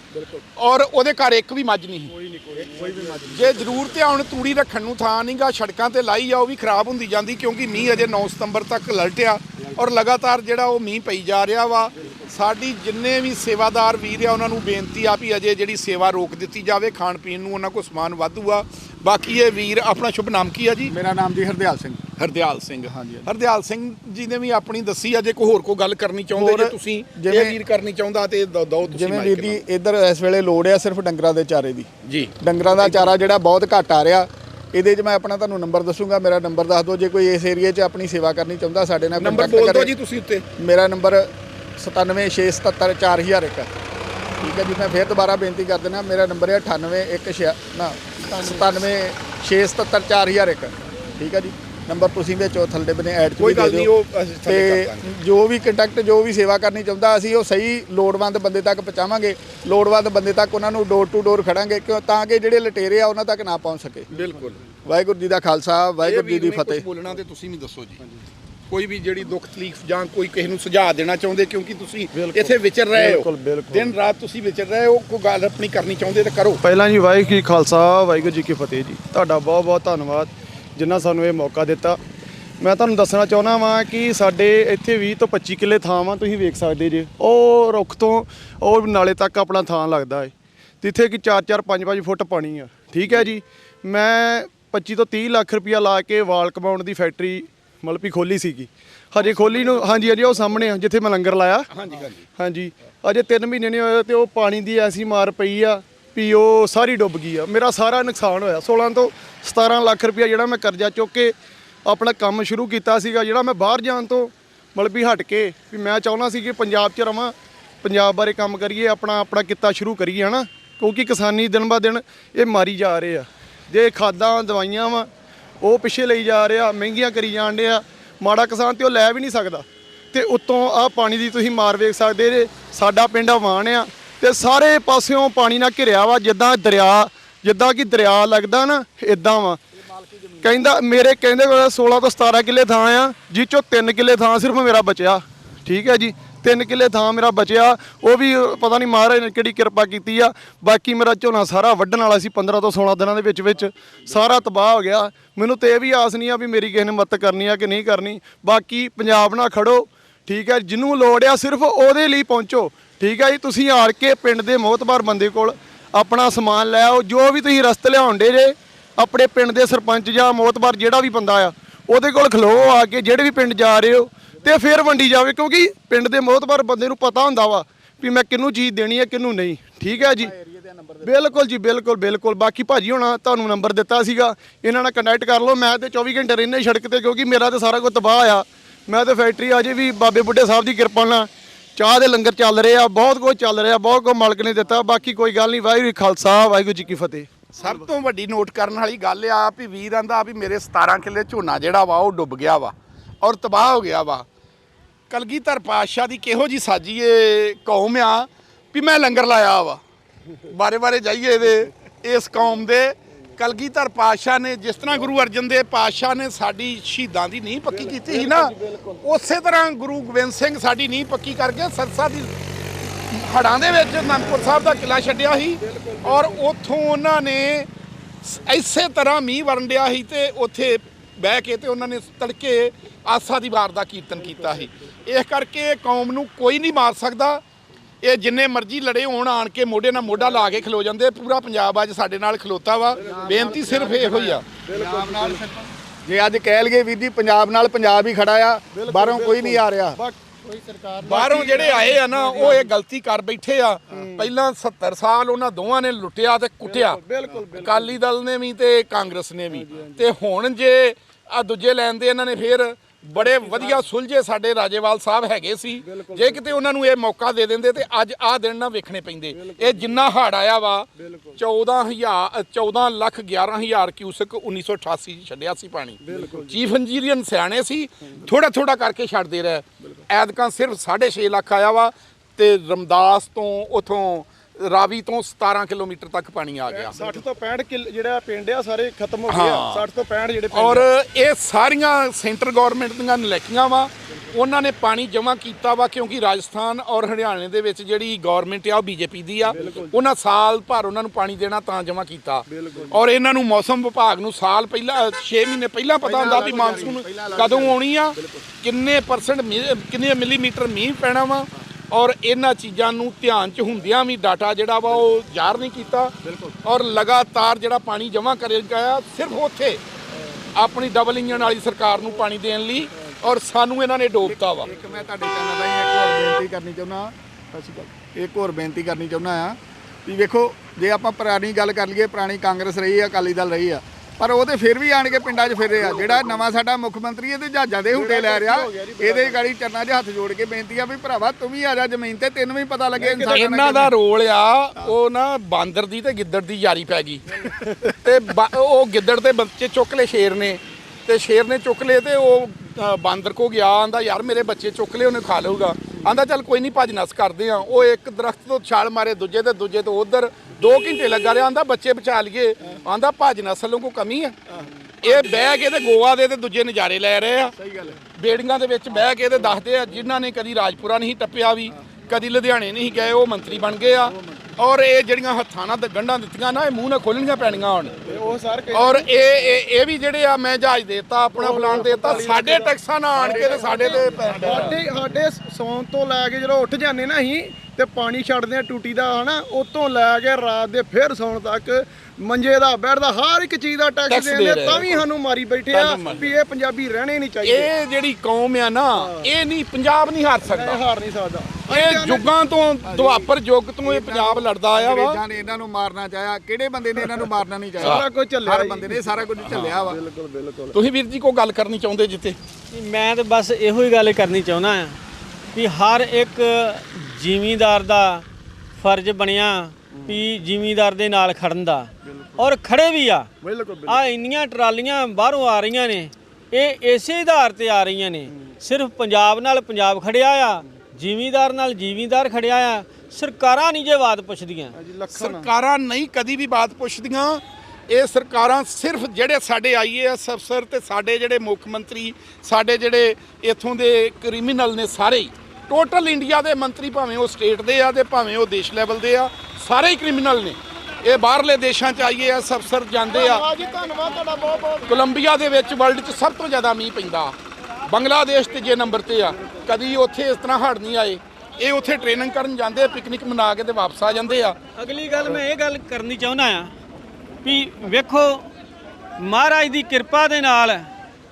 ਔਰ ਉਹਦੇ ਘਰ ਇੱਕ ਵੀ ਮੱਝ ਨਹੀਂ ਕੋਈ ਨਹੀਂ ਕੋਈ ਵੀ ਮੱਝ ਜੇ ਜ਼ਰੂਰਤ ਆ ਹੁਣ ਤੂੜੀ ਰੱਖਣ ਨੂੰ ਥਾਂ ਨਹੀਂਗਾ ਸੜਕਾਂ ਤੇ ਲਾਈ ਆ ਉਹ ਵੀ ਖਰਾਬ ਹੁੰਦੀ ਜਾਂਦੀ ਕਿਉਂਕਿ ਮੀਂਹ ਅਜੇ 9 ਸਤੰਬਰ ਤੱਕ ਲਲਟਿਆ ਔਰ ਲਗਾਤਾਰ ਜਿਹੜਾ ਉਹ ਮੀਂਹ ਪਈ ਜਾ ਰਿਹਾ ਵਾ ਸਾਡੀ ਜਿੰਨੇ ਵੀ ਸੇਵਾਦਾਰ ਵੀਰ ਆ ਉਹਨਾਂ ਨੂੰ ਬੇਨਤੀ ਆ ਵੀ ਅਜੇ ਜਿਹੜੀ ਸੇਵਾ ਰੋਕ ਦਿੱਤੀ ਜਾਵੇ ਖਾਣ ਪੀਣ ਨੂੰ ਉਹਨਾਂ ਕੋਲ ਸਮਾਨ ਵਾਧੂ ਆ ਬਾਕੀ ਇਹ ਵੀਰ ਆਪਣਾ ਸ਼ੁਭ ਨਾਮ ਕੀ ਆ ਜੀ? ਮੇਰਾ ਨਾਮ ਜੀ ਹਰਦਿਆਲ ਸਿੰਘ। ਹਰਦਿਆਲ ਸਿੰਘ। ਹਾਂਜੀ। ਹਰਦਿਆਲ ਸਿੰਘ ਜੀ ਨੇ ਵੀ ਆਪਣੀ ਦੱਸੀ ਅਜੇ ਕੋਈ ਹੋਰ ਕੋਈ ਗੱਲ ਕਰਨੀ ਚਾਹੁੰਦੇ ਜੇ ਤੁਸੀਂ? ਜਿਵੇਂ- ਇਹ ਵੀਰ ਕਰਨੀ ਚਾਹੁੰਦਾ ਤੇ ਦੋ ਤੁਸੀਂ ਜਿਵੇਂ ਵੀਰ ਜੀ ਇੱਧਰ ਇਸ ਵੇਲੇ ਲੋੜ ਆ ਸਿਰਫ ਡੰਗਰਾਂ ਦੇ ਚਾਰੇ ਦੀ। ਜੀ। ਡੰਗਰਾਂ ਦਾ ਚਾਰਾ ਜਿਹੜਾ ਬਹੁਤ ਘੱਟ ਆ ਰਿਹਾ। ਇਹਦੇ 'ਚ ਮੈਂ ਆਪਣਾ ਤੁਹਾਨੂੰ ਨੰਬਰ ਦੱਸੂਗਾ ਮੇਰਾ ਨੰਬਰ ਦੱਸ ਦਿਓ। ਜੇ ਕੋਈ ਇਸ ਏਰੀਏ 'ਚ ਆਪਣੀ ਸੇਵਾ ਕਰਨੀ ਚਾਹੁੰਦਾ ਸਾਡੇ ਨਾਲ ਨੰਬਰ contact ਬੋਲ ਦਿਓ ਕਰੇ। ਜੀ ਤੁਸੀਂ ਉੱਤੇ। ਮੇਰਾ ਨੰਬਰ 97674001 ਠੀਕ ਹੈ ਜੀ ਮੈਂ ਫੇਰ ਦੁਬਾਰਾ ਬੇਨਤੀ ਕਰ ਦਿੰਦਾ ਮੇਰਾ ਨੰਬਰ ਹੈ 9816 ਨਾ 97674001 ਠੀਕ ਹੈ ਜੀ ਨੰਬਰ ਤੁਸੀਂ ਵਿੱਚ ਉਹ ਥੱਲੇ ਬਨੇ ਐਡ ਕੋਈ ਗੱਲ ਨਹੀਂ ਉਹ ਤੇ ਜੋ ਵੀ ਕੰਟੈਕਟ ਜੋ ਵੀ ਸੇਵਾ ਕਰਨੀ ਚਾਹੁੰਦਾ ਅਸੀਂ ਉਹ ਸਹੀ ਲੋੜਵੰਦ ਬੰਦੇ ਤੱਕ ਪਹੁੰਚਾਵਾਂਗੇ। ਲੋੜਵੰਦ ਬੰਦੇ ਤੱਕ ਉਹਨਾਂ ਨੂੰ ਡੋਰ ਟੂ ਡੋਰ ਖੜਾਂਗੇ ਕਿਉਂ? ਤਾਂ ਕਿ ਜਿਹੜੇ ਲਟੇਰੇ ਆ ਉਹਨਾਂ ਤੱਕ ਨਾ ਪਹੁੰਚ ਸਕੇ। ਬਿਲਕੁਲ। ਵਾਹਿਗੁਰੂ ਜੀ ਦਾ ਖਾਲਸਾ ਵਾਹਿਗੁਰੂ ਜੀ ਦੀ ਫਤਿਹ। ਬੋਲਣਾ ਤੇ ਤੁਸੀਂ ਵੀ ਦੱਸੋ ਜੀ। ਕੋਈ ਵੀ ਜਿਹੜੀ ਦੁੱਖ ਤਕਲੀਫ ਜਾਂ ਕੋਈ ਕਿਸੇ ਨੂੰ ਸੁਝਾਅ ਦੇਣਾ ਚਾਹੁੰਦੇ ਕਿਉਂਕਿ ਤੁਸੀਂ ਇੱਥੇ ਵਿਚਰ ਰਹੇ ਹੋ। ਦਿਨ ਰਾਤ ਤੁਸੀਂ ਵਿਚਰ ਰਹੇ ਹੋ ਕੋਈ ਗੱਲ ਆਪਣੀ ਕਰਨੀ ਚਾਹੁੰਦੇ ਤਾਂ ਕਰੋ। ਪਹਿਲਾਂ ਜੀ ਵਾਹਿਗੁਰੂ ਜੀ ਖਾਲਸਾ ਵਾਹਿਗੁਰੂ ਜੀ ਕੀ ਫਤਿਹ ਜੀ। ਤੁਹਾਡਾ ਬਹੁਤ ਬਹੁਤ ਧੰਨਵਾਦ ਜਿਨ੍ਹਾਂ ਸਾਨੂੰ ਇਹ ਮੌਕਾ ਦਿੱਤਾ। ਮੈਂ ਤੁਹਾਨੂੰ ਦੱਸਣਾ ਚਾਹੁੰਦਾ ਵਾਂ ਕਿ ਸਾਡੇ ਇੱਥੇ 20 ਤੋਂ 25 ਕਿੱਲੇ ਥਾਂ ਵਾਂ ਤੁਸੀਂ ਵੇਖ ਸਕਦੇ ਜੇ। ਉਹ ਰੁੱਖ ਤੋਂ ਉਹ ਨਾਲੇ ਤੱਕ ਆਪਣਾ ਥਾਂ ਲੱਗਦਾ ਹੈ ਜਿੱਥੇ ਕਿ 4-4 5-5 ਫੁੱਟ ਪਾਣੀ ਆ। ਠੀਕ ਹੈ ਜੀ। ਮੈਂ 25 ਤੋਂ 30 ਲੱਖ ਰੁਪਇਆ ਲਾ ਕੇ ਵਾਲ ਕਮਾਉਣ ਦੀ ਫੈਕਟਰੀ ਮਤਲਬ ਵੀ ਖੋਲੀ ਸੀਗੀ। ਹਜੇ ਖੋਲੀ ਨੂੰ ਹਾਂਜੀ ਹਾਂਜੀ ਉਹ ਸਾਹਮਣੇ ਆ ਜਿੱਥੇ ਮੈਂ ਲੰਗਰ ਲਾਇਆ। ਹਾਂਜੀ ਹਾਂਜੀ। ਹਾਂਜੀ ਅਜੇ 3 ਮਹੀਨੇ ਨਹੀਂ ਹੋਏ ਤੇ ਉਹ ਪਾਣੀ ਦੀ ਐਸੀ ਮਾਰ ਪਈ ਆ ਵੀ ਉਹ ਸਾਰੀ ਡੁੱਬ ਗਈ ਆ। ਮੇਰਾ ਸਾਰਾ ਨੁਕਸਾਨ ਹੋਇਆ। 16 ਤੋਂ 17 ਲੱਖ ਰੁਪਇਆ ਜਿਹੜਾ ਮੈਂ ਕਰਜ਼ਾ ਚੁੱਕ ਕੇ ਆਪਣਾ ਕੰਮ ਸ਼ੁਰੂ ਕੀਤਾ ਸੀਗਾ ਜਿਹੜਾ ਮੈਂ ਬਾਹਰ ਜਾਣ ਤੋਂ ਮਤਲਬ ਵੀ ਹਟ ਕੇ ਵੀ ਮੈਂ ਚਾਹੁੰਦਾ ਸੀ ਕਿ ਪੰਜਾਬ 'ਚ ਰਵਾਂ ਪੰਜਾਬ ਬਾਰੇ ਕੰਮ ਕਰੀਏ ਆਪਣਾ ਆਪਣਾ ਕਿੱਤਾ ਸ਼ੁਰੂ ਕਰੀਏ ਹਨਾ। ਕਿਉਂਕਿ ਕਿਸਾਨੀ ਦਿਨ ਬਾ ਦਿਨ ਇਹ ਮਾਰੀ ਜਾ ਰਹੇ ਆ। ਜੇ ਖਾਦਾਂ ਦਵਾਈਆਂ ਵਾ ਉਹ ਪਿੱਛੇ ਲਈ ਜਾ ਰਿਹਾ, ਮਹਿੰਗੀਆਂ ਕਰੀ ਜਾਣ ਰਿਹਾ ਮਾੜਾ ਕਿਸਾਨ ਤੇ ਉਹ ਲੈ ਵੀ ਨਹੀਂ ਸਕਦਾ। ਤੇ ਉੱਤੋਂ ਆ ਪਾਣੀ ਦੀ ਤੁਸੀਂ ਮਾਰ ਵੇਖ ਸਕਦੇ ਜੇ, ਸਾਡਾ ਪਿੰਡ ਆਵਾਨ ਆ ਤੇ ਸਾਰੇ ਪਾਸਿਓਂ ਪਾਣੀ ਨਾਲ ਘਿਰਿਆ ਵਾ, ਜਿੱਦਾਂ ਦਰਿਆ, ਜਿੱਦਾਂ ਕਿ ਦਰਿਆ ਲੱਗਦਾ ਨਾ ਇਦਾਂ ਵਾ। ਕਹਿੰਦਾ, ਮੇਰੇ ਕਹਿੰਦੇ ਕੋਲ 16 ਤੋਂ 17 ਕਿੱਲੇ ਥਾਂ ਆ, ਜਿਹ ਚੋਂ 3 ਕਿੱਲੇ ਥਾਂ ਸਿਰਫ ਮੇਰਾ ਬਚਿਆ। ਠੀਕ ਹੈ ਜੀ। ਤਿੰਨ ਕਿੱਲੇ ਥਾਂ ਮੇਰਾ ਬਚਿਆ, ਉਹ ਵੀ, ਪਤਾ ਨਹੀਂ ਮਹਾਰਾਜ ਨੇ ਕਿਹੜੀ ਕਿਰਪਾ ਕੀਤੀ ਆ। ਬਾਕੀ ਮੇਰਾ ਝੋਨਾ ਸਾਰਾ ਵੱਢਣ ਵਾਲਾ ਸੀ 15 ਤੋਂ 16 ਦਿਨਾਂ ਦੇ ਵਿੱਚ ਵਿੱਚ। ਸਾਰਾ ਤਬਾਹ ਹੋ ਗਿਆ। ਮੈਨੂੰ ਤੇ ਇਹ ਵੀ ਆਸ ਨਹੀਂ ਆ ਵੀ ਮੇਰੀ ਕਿਸੇ ਨੇ ਮਦਦ ਕਰਨੀ ਆ ਕਿ ਨਹੀਂ ਕਰਨੀ। ਬਾਕੀ ਪੰਜਾਬ ਨਾਲ ਖੜੋ, ਠੀਕ ਹੈ ਜਿਹਨੂੰ ਲੋੜ ਆ ਸਿਰਫ ਉਹਦੇ ਲਈ ਪਹੁੰਚੋ, ਠੀਕ ਹੈ ਜੀ। ਤੁਸੀਂ ਆੜ ਕੇ ਪਿੰਡ ਦੇ ਮੋਹਤਬਾਰ ਬੰਦੇ ਕੋਲ ਆਪਣਾ ਸਮਾਨ ਲੈ ਆਓ। ਜੋ ਵੀ ਤੁਸੀਂ ਰਸਤੇ ਲਿਆਉਂਦੇ ਜੇ, ਆਪਣੇ ਪਿੰਡ ਦੇ ਸਰਪੰਚ ਜਾਂ ਮੋਹਤਬਾਰ ਜਿਹੜਾ ਵੀ ਬੰਦਾ ਆ, ਉਹਦੇ ਕੋਲ ਖਲੋ ਆ ਕੇ ਜਿਹੜੇ ਵੀ ਪਿੰਡ ਜਾ ਰਹੇ ਹੋ ਤੇ ਫਿਰ ਵੰਡੀ ਜਾਵੇ, ਕਿਉਂਕਿ ਪਿੰਡ ਦੇ ਮੋਹਤਬਾਰ ਬੰਦੇ ਨੂੰ ਪਤਾ ਹੁੰਦਾ ਵਾ ਵੀ ਮੈਂ ਕਿਹਨੂੰ ਚੀਜ਼ ਦੇਣੀ ਹੈ, ਕਿਹਨੂੰ ਨਹੀਂ। ਠੀਕ ਹੈ ਜੀ? ਬਿਲਕੁਲ ਜੀ, ਬਿਲਕੁਲ ਬਿਲਕੁਲ। ਬਾਕੀ ਭਾਜੀ ਹੋਣਾ ਤੁਹਾਨੂੰ ਨੰਬਰ ਦਿੱਤਾ ਸੀਗਾ, ਇਹਨਾਂ ਨਾਲ ਕੰਟੈਕਟ ਕਰ ਲਓ। ਮੈਂ ਤੇ 24 ਘੰਟੇ ਰਹਿੰਦੇ ਸੜਕ ਤੇ, ਕਿਉਂਕਿ ਮੇਰਾ ਤੇ ਸਾਰਾ ਕੁਝ ਤਬਾਹ ਆ। ਮੈਂ ਤੇ ਫੈਕਟਰੀ ਅਜੇ ਵੀ ਬਾਬੇ ਬੁੱਢੇ ਸਾਹਿਬ ਦੀ ਕਿਰਪਾ ਨਾਲ ਚਾਹ ਦੇ ਲੰਗਰ ਚੱਲ ਰਹੇ ਆ, ਬਹੁਤ ਕੁਝ ਚੱਲ ਰਿਹਾ, ਬਹੁਤ ਕੁਝ ਮਾਲਕ ਨੇ ਦਿੱਤਾ। ਬਾਕੀ ਕੋਈ ਗੱਲ ਨਹੀਂ, ਵਾਹਿਗੁਰੂ ਖਾਲਸਾ, ਵਾਹਿਗੁਰੂ ਜੀ ਕੀ ਫਤਿਹ। ਸਭ ਤੋਂ ਵੱਡੀ ਨੋਟ ਕਰਨ ਵਾਲੀ ਗੱਲ ਆ ਵੀ ਵੀਰਾਂ ਦਾ ਵੀ ਮੇਰੇ 17 ਕਿੱਲੇ ਝੋਨਾ ਜਿਹੜਾ ਵਾ, ਉਹ ਡੁੱਬ ਗਿਆ ਵਾ ਔਰ ਤਬਾਹ ਹੋ ਗਿਆ ਵਾ। ਕਲਗੀਧਰ ਪਾਤਸ਼ਾਹ ਦੀ ਕਿਹੋ ਜੀ ਸਾਜੀ ਇਹ ਕੌਮ ਆ ਵੀ ਮੈਂ ਲੰਗਰ ਲਾਇਆ ਵਾ। ਬਾਰੇ ਬਾਰੇ ਜਾਈਏ ਇਹਦੇ। ਇਸ ਕੌਮ ਦੇ ਕਲਗੀਧਰ ਪਾਤਸ਼ਾਹ ਨੇ ਜਿਸ ਤਰ੍ਹਾਂ ਗੁਰੂ ਅਰਜਨ ਦੇਵ ਪਾਤਸ਼ਾਹ ਨੇ ਸਾਡੀ ਸ਼ਹੀਦਾਂ ਦੀ ਨੀਂਹ ਪੱਕੀ ਕੀਤੀ ਸੀ ਨਾ ਉਸੇ ਤਰ੍ਹਾਂ ਗੁਰੂ ਗੋਬਿੰਦ ਸਿੰਘ ਸਾਡੀ ਨੀਂਹ ਪੱਕੀ ਕਰਕੇ ਸਰਸਾ ਦੀ ਹੜਾਂ ਦੇ ਵਿੱਚ ਅਨੰਦਪੁਰ ਸਾਹਿਬ ਦਾ ਕਿਲਾ ਛੱਡਿਆ ਸੀ ਔਰ ਉੱਥੋਂ ਉਹਨਾਂ ਨੇ ਇਸੇ ਤਰ੍ਹਾਂ ਮੀਂਹ ਵਰਨ ਡਿਆ ਸੀ ਤੇ ਉੱਥੇ ਬਹਿ ਕੇ ਤੇ ਉਹਨਾਂ ਨੇ ਤੜਕੇ ਆਸਾ ਦੀ ਵਾਰ ਦਾ ਕੀਰਤਨ ਕੀਤਾ ਸੀ। ਇਸ ਕਰਕੇ ਇਹ ਕੌਮ ਨੂੰ ਕੋਈ ਨਹੀਂ ਮਾਰ ਸਕਦਾ। ਇਹ ਜਿੰਨੇ ਮਰਜ਼ੀ ਲੜੇ ਹੋਣ ਆਣ ਕੇ ਮੋਢੇ ਨਾਲ ਮੋਢਾ ਲਾ ਕੇ ਖਲੋ ਜਾਂਦੇ ਪੂਰਾ ਪੰਜਾਬ ਅੱਜ ਸਾਡੇ ਨਾਲ ਖਲੋਤਾ ਵਾ। ਬੇਨਤੀ ਸਿਰਫ ਇਹੋ ਹੀ ਆ। ਜੇ ਅੱਜ ਕਹਿ ਲਈਏ ਵੀਰ ਜੀ ਪੰਜਾਬ ਨਾਲ ਪੰਜਾਬ ਹੀ ਖੜਾ ਆ ਬਾਹਰੋਂ ਕੋਈ ਨਹੀਂ ਆ ਰਿਹਾ। ਬਾਹਰੋਂ ਜਿਹੜੇ ਆਏ ਆ ਨਾ ਉਹ ਇਹ ਗਲਤੀ ਕਰ ਬੈਠੇ ਆ। ਪਹਿਲਾਂ 70 ਸਾਲ ਉਹਨਾਂ ਦੋਵਾਂ ਨੇ ਲੁੱਟਿਆ ਤੇ ਕੁੱਟਿਆ। ਅਕਾਲੀ ਦਲ ਨੇ ਵੀ ਤੇ ਕਾਂਗਰਸ ਨੇ ਵੀ। ਤੇ ਹੁਣ ਜੇ ਆ ਦੂਜੇ ਲੈਣ ਦੇ ਇਹਨਾਂ ਨੇ ਫੇਰ ਬੜੇ ਵਧੀਆ ਸੁਲਝੇ ਸਾਡੇ ਰਾਜੇਵਾਲ ਸਾਹਿਬ ਹੈਗੇ ਸੀ। ਜੇ ਕਿਤੇ ਉਹਨਾਂ ਨੂੰ ਇਹ ਮੌਕਾ ਦੇ ਦਿੰਦੇ ਤੇ ਅੱਜ ਆਹ ਦਿਨ ਨਾ ਵੇਖਣੇ ਪੈਂਦੇ। ਇਹ ਜਿੰਨਾ ਹੜ ਆਇਆ ਵਾ 14000 14 ਲੱਖ 11000 ਕਿਊਸਕ 1988 ਚ ਛੱਡਿਆ ਸੀ ਪਾਣੀ। ਚੀਫ ਇੰਜੀਨੀਅਰ ਸਿਆਣੇ ਸੀ ਥੋੜਾ ਥੋੜਾ ਕਰਕੇ ਛੱਡਦੇ ਰਹੇ। ਐਦਕਾਂ ਸਿਰਫ 6.5 ਲੱਖ ਆਇਆ ਵਾ ਤੇ ਰਮਦਾਸ ਤੋਂ ਉਥੋਂ ਰਾਵੀ ਤੋਂ 17 ਕਿਲੋਮੀਟਰ ਤੱਕ ਪਾਣੀ ਆ ਗਿਆ। 60 ਤੋਂ 65 ਕਿੱਲ ਜਿਹੜਾ ਪਿੰਡ ਆ ਸਾਰੇ ਖਤਮ ਹੋ ਗਏ ਆ। ਹਾਂ। 60 ਤੋਂ 65 ਜਿਹੜੇ ਪਿੰਡ ਔਰ। ਇਹ ਸਾਰੀਆਂ ਸੈਂਟਰ ਗਵਰਨਮੈਂਟ ਦੀਆਂ ਨਲੈਕੀਆਂ ਵਾ। ਉਹਨਾਂ ਨੇ ਪਾਣੀ ਜਮ੍ਹਾਂ ਕੀਤਾ ਵਾ ਕਿਉਂਕਿ ਰਾਜਸਥਾਨ ਔਰ ਹਰਿਆਣੇ ਦੇ ਵਿੱਚ ਜਿਹੜੀ ਗਵਰਨਮੈਂਟ ਆ ਉਹ ਬੀਜੇਪੀ ਦੀ ਆ। ਉਹਨਾਂ ਸਾਲ ਭਰ ਉਹਨਾਂ ਨੂੰ ਪਾਣੀ ਦੇਣਾ ਤਾਂ ਜਮ੍ਹਾਂ ਕੀਤਾ। ਔਰ ਇਹਨਾਂ ਨੂੰ ਮੌਸਮ ਵਿਭਾਗ ਨੂੰ ਸਾਲ ਪਹਿਲਾਂ 6 ਮਹੀਨੇ ਪਹਿਲਾਂ ਪਤਾ ਹੁੰਦਾ ਵੀ ਮਾਨਸੂਨ ਕਦੋਂ ਆਉਣੀ ਆ। ਕਿੰਨੇ ਪਰਸੈਂਟ ਕਿੰਨੇ ਮਿਲੀਮੀਟਰ ਮੀਂਹ ਪੈਣਾ ਵਾ। ਔਰ ਇਹਨਾਂ ਚੀਜ਼ਾਂ ਨੂੰ ਧਿਆਨ ਚ ਹੁੰਦਿਆਂ ਵੀ ਡਾਟਾ ਜਿਹੜਾ ਵਾ ਉਹ ਜ਼ਾਹਰ ਨਹੀਂ ਕੀਤਾ। ਔਰ ਲਗਾਤਾਰ ਜਿਹੜਾ ਪਾਣੀ ਜਮ੍ਹਾਂ ਕਰੇਗਾ ਆ ਸਿਰਫ ਉੱਥੇ ਆਪਣੀ ਡਬਲ ਇੰਜਨ ਵਾਲੀ ਸਰਕਾਰ ਨੂੰ ਪਾਣੀ ਦੇਣ ਲਈ ਔਰ ਸਾਨੂੰ ਇਹਨਾਂ ਨੇ ਡੋਬਤਾ ਵਾ। ਇੱਕ ਮੈਂ ਤੁਹਾਡੇ ਚੈਨਲ ਰਾਹੀਂ ਇੱਕ ਹੋਰ ਬੇਨਤੀ ਕਰਨੀ ਚਾਹੁੰਦਾ ਸਤਿ ਇੱਕ ਹੋਰ ਬੇਨਤੀ ਕਰਨੀ ਚਾਹੁੰਦਾ ਆ ਵੀ ਵੇਖੋ ਜੇ ਆਪਾਂ ਪੁਰਾਣੀ ਗੱਲ ਕਰ ਲਈਏ ਪੁਰਾਣੀ ਕਾਂਗਰਸ ਰਹੀ ਆ ਅਕਾਲੀ ਦਲ ਰਹੀ ਆ ਪਰ ਉਹ ਤੇ ਫਿਰ ਵੀ ਆਣ ਕੇ ਪਿੰਡਾਂ 'ਚ ਫਿਰੇ ਆ। ਜਿਹੜਾ ਨਵਾਂ ਸਾਡਾ ਮੁੱਖ ਮੰਤਰੀ ਇਹਦੇ ਜਹਾਜ਼ਾਂ ਦੇ ਹੁੱਡੇ ਲੈ ਰਿਹਾ ਇਹਦੇ ਗਾੜੀ ਚਰਨਾਂ 'ਚ ਹੱਥ ਜੋੜ ਕੇ ਬੇਨਤੀ ਆ ਵੀ ਭਰਾਵਾ ਤੂੰ ਵੀ ਆ ਜਾ ਜ਼ਮੀਨ ਤੇ ਤੈਨੂੰ ਵੀ ਪਤਾ ਲੱਗੇ ਇਹਨਾਂ ਦਾ ਰੋਲ ਆ ਉਹ ਨਾ ਬਾਂਦਰ ਦੀ ਤੇ ਗਿੱਦੜ ਦੀ ਯਾਰੀ ਪੈ ਗਈ। ਤੇ ਉਹ ਗਿੱਦੜ ਦੇ ਬੱਚੇ ਚੁੱਕ ਲਏ ਸ਼ੇਰ ਨੇ ਤੇ ਸ਼ੇਰ ਨੇ ਚੁੱਕ ਲਏ ਤੇ ਉਹ ਬਾਂਦਰ ਕੋ ਗਿਆ ਆਂਦਾ ਯਾਰ ਮੇਰੇ ਬੱਚੇ ਚੁੱਕ ਲਏ ਉਹਨੇ ਖਾ ਲਊਗਾ। ਆਂਦਾ ਚੱਲ ਕੋਈ ਨਹੀਂ ਭੱਜ ਨਸ ਕਰਦੇ ਆ। ਉਹ ਇੱਕ ਦਰਖਤ ਤੋਂ ਛਾਲ ਮਾਰੇ ਦੂਜੇ ਤੇ ਦੂਜੇ ਤੋਂ ਉਧਰ 2 ਘੰਟੇ ਲੱਗਾ ਰਿਹਾ ਆਂਦਾ ਬੱਚੇ ਬਚਾ ਲਈਏ। ਆਂਦਾ ਭੱਜ ਨਸਲੋਂ ਕੋ ਕਮੀ ਆ। ਇਹ ਬਹਿ ਕੇ ਤੇ ਗੋਆ ਦੇ ਤੇ ਦੂਜੇ ਨਜ਼ਾਰੇ ਲੈ ਰਹੇ ਆ। ਸਹੀ ਗੱਲ ਹੈ। ਬੇੜੀਆਂ ਦੇ ਵਿੱਚ ਬਹਿ ਕੇ ਤੇ ਦੱਸਦੇ ਆ ਜਿਨ੍ਹਾਂ ਨੇ ਕਦੀ ਰਾਜਪੁਰਾ ਨਹੀਂ ਟੱਪਿਆ ਵੀ ਕਦੀ ਲੁਧਿਆਣੇ ਨਹੀਂ ਗਏ ਉਹ ਮੰਤਰੀ ਬਣ ਗਏ ਆ। ਔਰ ਇਹ ਜਿਹੜੀਆਂ ਹੱਥਾਂ ਨਾਲ ਗੰਢਾਂ ਦਿੱਤੀਆਂ ਨਾ ਇਹ ਮੂੰਹ ਨਾਲ ਖੋਲਣੀਆਂ ਪੈਣੀਆਂ ਹੁਣ। ਉਹ ਸਰ ਔਰ ਇਹ ਇਹ ਇਹ ਵੀ ਜਿਹੜੇ ਆ ਮੈਂ ਜਹਾਜ਼ ਦੇਤਾ ਆਪਣਾ ਫਲਾਣ ਦੇਤਾ ਸਾਡੇ ਟੈਕਸਾਂ ਨਾਲ ਆਣ ਕੇ ਤੇ ਸਾਡੇ ਤੇ ਸਾਡੇ ਸਾਡੇ ਸੌਣ ਤੋਂ ਲੈ ਕੇ ਜਦੋਂ ਉੱਠ ਜਾਂਦੇ ਨਾ ਅਸੀਂ ਤੇ ਪਾਣੀ ਛੱਡਦੇ ਆ ਟੂਟੀ ਦਾ ਹਨਾ? ਉਤੋਂ ਲੈ ਕੇ ਰਾਤ ਦੇ ਫਿਰ ਸੌਣ ਤੱਕ ਮੰਜੇ ਦਾ ਬੈੱਡ ਦਾ ਹਰ ਇੱਕ ਚੀਜ਼ ਦਾ ਟੈਕਸ ਦੇਂਦੇ ਤਾਂ ਵੀ ਸਾਨੂੰ ਮਾਰੀ ਬੈਠੇ ਆ। ਵੀ ਇਹ ਪੰਜਾਬੀ ਰਹਿਣੇ ਨਹੀਂ ਚਾਹੀਦੇ। ਇਹ ਜਿਹੜੀ ਕੌਮ ਆ ਨਾ ਇਹ ਨਹੀਂ ਪੰਜਾਬ ਨਹੀਂ ਹਾਰ ਇਹ ਸਕਦਾ ਹਾਰ ਨਹੀਂ ਸਕਦਾ। ਇਹ ਯੁੱਗਾਂ ਤੋਂ ਦੁਆਪਰ ਯੁੱਗ ਤੋਂ ਇਹ ਪੰਜਾਬ ਲੜਦਾ ਆਇਆ ਵਾ। ਅੰਗਰੇਜ਼ਾਂ ਨੇ ਇਹਨਾਂ ਨੂੰ ਮਾਰਨਾ ਚਾਹਿਆ। ਕਿਹੜੇ ਬੰਦੇ ਨੇ ਇਹਨਾਂ ਨੂੰ ਮਾਰਨਾ ਨਹੀਂ ਚਾਹਿਆ? ਸਾਰਾ ਕੁਝ ਚੱਲਿਆ ਹਰ। ਬੰਦੇ ਨੇ ਸਾਰਾ ਕੁਝ ਝੱਲਿਆ ਵਾ। ਬਿਲਕੁਲ ਬਿਲਕੁਲ। ਤੁਸੀਂ ਵੀਰ ਜੀ ਕੋਈ ਗੱਲ ਕਰਨੀ ਚਾਹੁੰਦੇ ਜਿੱਤੇ ਮੈਂ ਤਾਂ ਬਸ ਇਹੋ ਹੀ ਗੱਲ ਕਰਨੀ ਚਾਹੁੰਦਾ ਆ। ਵੀ ਹਰ ਇੱਕ ਜ਼ਿਮੀਂਦਾਰ ਦਾ ਫਰਜ਼ ਬਣਿਆ ਵੀ ਜ਼ਿਮੀਂਦਾਰ ਦੇ ਨਾਲ ਖੜਨ ਦਾ। ਔਰ ਖੜੇ ਵੀ ਆ। ਬਿਲਕੁਲ ਆ ਇੰਨੀਆਂ ਟਰਾਲੀਆਂ ਬਾਹਰੋਂ ਆ ਰਹੀਆਂ ਨੇ। ਇਹ ਇਸੇ ਆਧਾਰ ਤੇ ਆ ਰਹੀਆਂ ਨੇ। ਸਿਰਫ ਪੰਜਾਬ ਨਾਲ ਪੰਜਾਬ ਖੜਿਆ ਆ ਜ਼ਿਮੀਂਦਾਰ ਨਾਲ ਜ਼ਿਮੀਂਦਾਰ ਖੜਿਆ ਆ ਸਰਕਾਰਾਂ ਨਹੀਂ ਜੇ ਬਾਤ ਪੁੱਛਦੀਆਂ। ਸਰਕਾਰਾਂ ਨਹੀਂ ਕਦੀ ਵੀ ਬਾਤ ਪੁੱਛਦੀਆਂ। ਇਹ ਸਰਕਾਰਾਂ ਸਿਰਫ ਜਿਹੜੇ ਸਾਡੇ ਆਈਏਐਸ ਅਫਸਰ ਤੇ ਸਾਡੇ ਜਿਹੜੇ ਮੁੱਖ ਮੰਤਰੀ ਸਾਡੇ ਜਿਹੜੇ ਇਥੋਂ ਦੇ ਕ੍ਰਿਮੀਨਲ ਨੇ ਸਾਰੇ ਹੀ। ਟੋਟਲ ਇੰਡੀਆ ਦੇ ਮੰਤਰੀ ਭਾਵੇਂ ਉਹ ਸਟੇਟ ਦੇ ਆ ਤੇ ਭਾਵੇਂ ਉਹ ਦੇਸ਼ ਲੈਵਲ ਦੇ ਆ ਸਾਰੇ ਹੀ ਕ੍ਰਿਮੀਨਲ ਨੇ। ਇਹ ਬਾਹਰਲੇ ਦੇਸ਼ਾਂ ਚ ਆਈਏਐਸ ਅਫਸਰ ਜਾਂਦੇ ਆ। ਧੰਨਵਾਦ ਜੀ ਧੰਨਵਾਦ ਤੁਹਾਡਾ ਬਹੁਤ ਬਹੁਤ। ਕੋਲੰਬੀਆ ਦੇ ਵਿੱਚ ਵਰਲਡ 'ਚ ਸਭ ਤੋਂ ਜ਼ਿਆਦਾ ਮੀਂਹ ਪੈਂਦਾ। ਬੰਗਲਾਦੇਸ਼ ਤੀਜੇ ਨੰਬਰ ਤੇ ਆ ਕਦੀ ਉੱਥੇ ਇਸ ਤਰ੍ਹਾਂ ਹੜ੍ਹ ਨਹੀਂ ਆਏ। ਇਹ ਉੱਥੇ ਟ੍ਰੇਨਿੰਗ ਕਰਨ ਜਾਂਦੇ ਪਿਕਨਿਕ ਮਨਾ ਕੇ ਤੇ ਵਾਪਸ ਆ ਜਾਂਦੇ ਆ। ਅਗਲੀ ਗੱਲ ਮੈਂ ਇਹ ਗੱਲ ਕਰਨੀ ਚਾਹੁੰਦਾ ਆ ਵੀ ਵੇਖੋ ਮਹਾਰਾਜ ਦੀ ਕਿਰਪਾ ਦੇ ਨਾਲ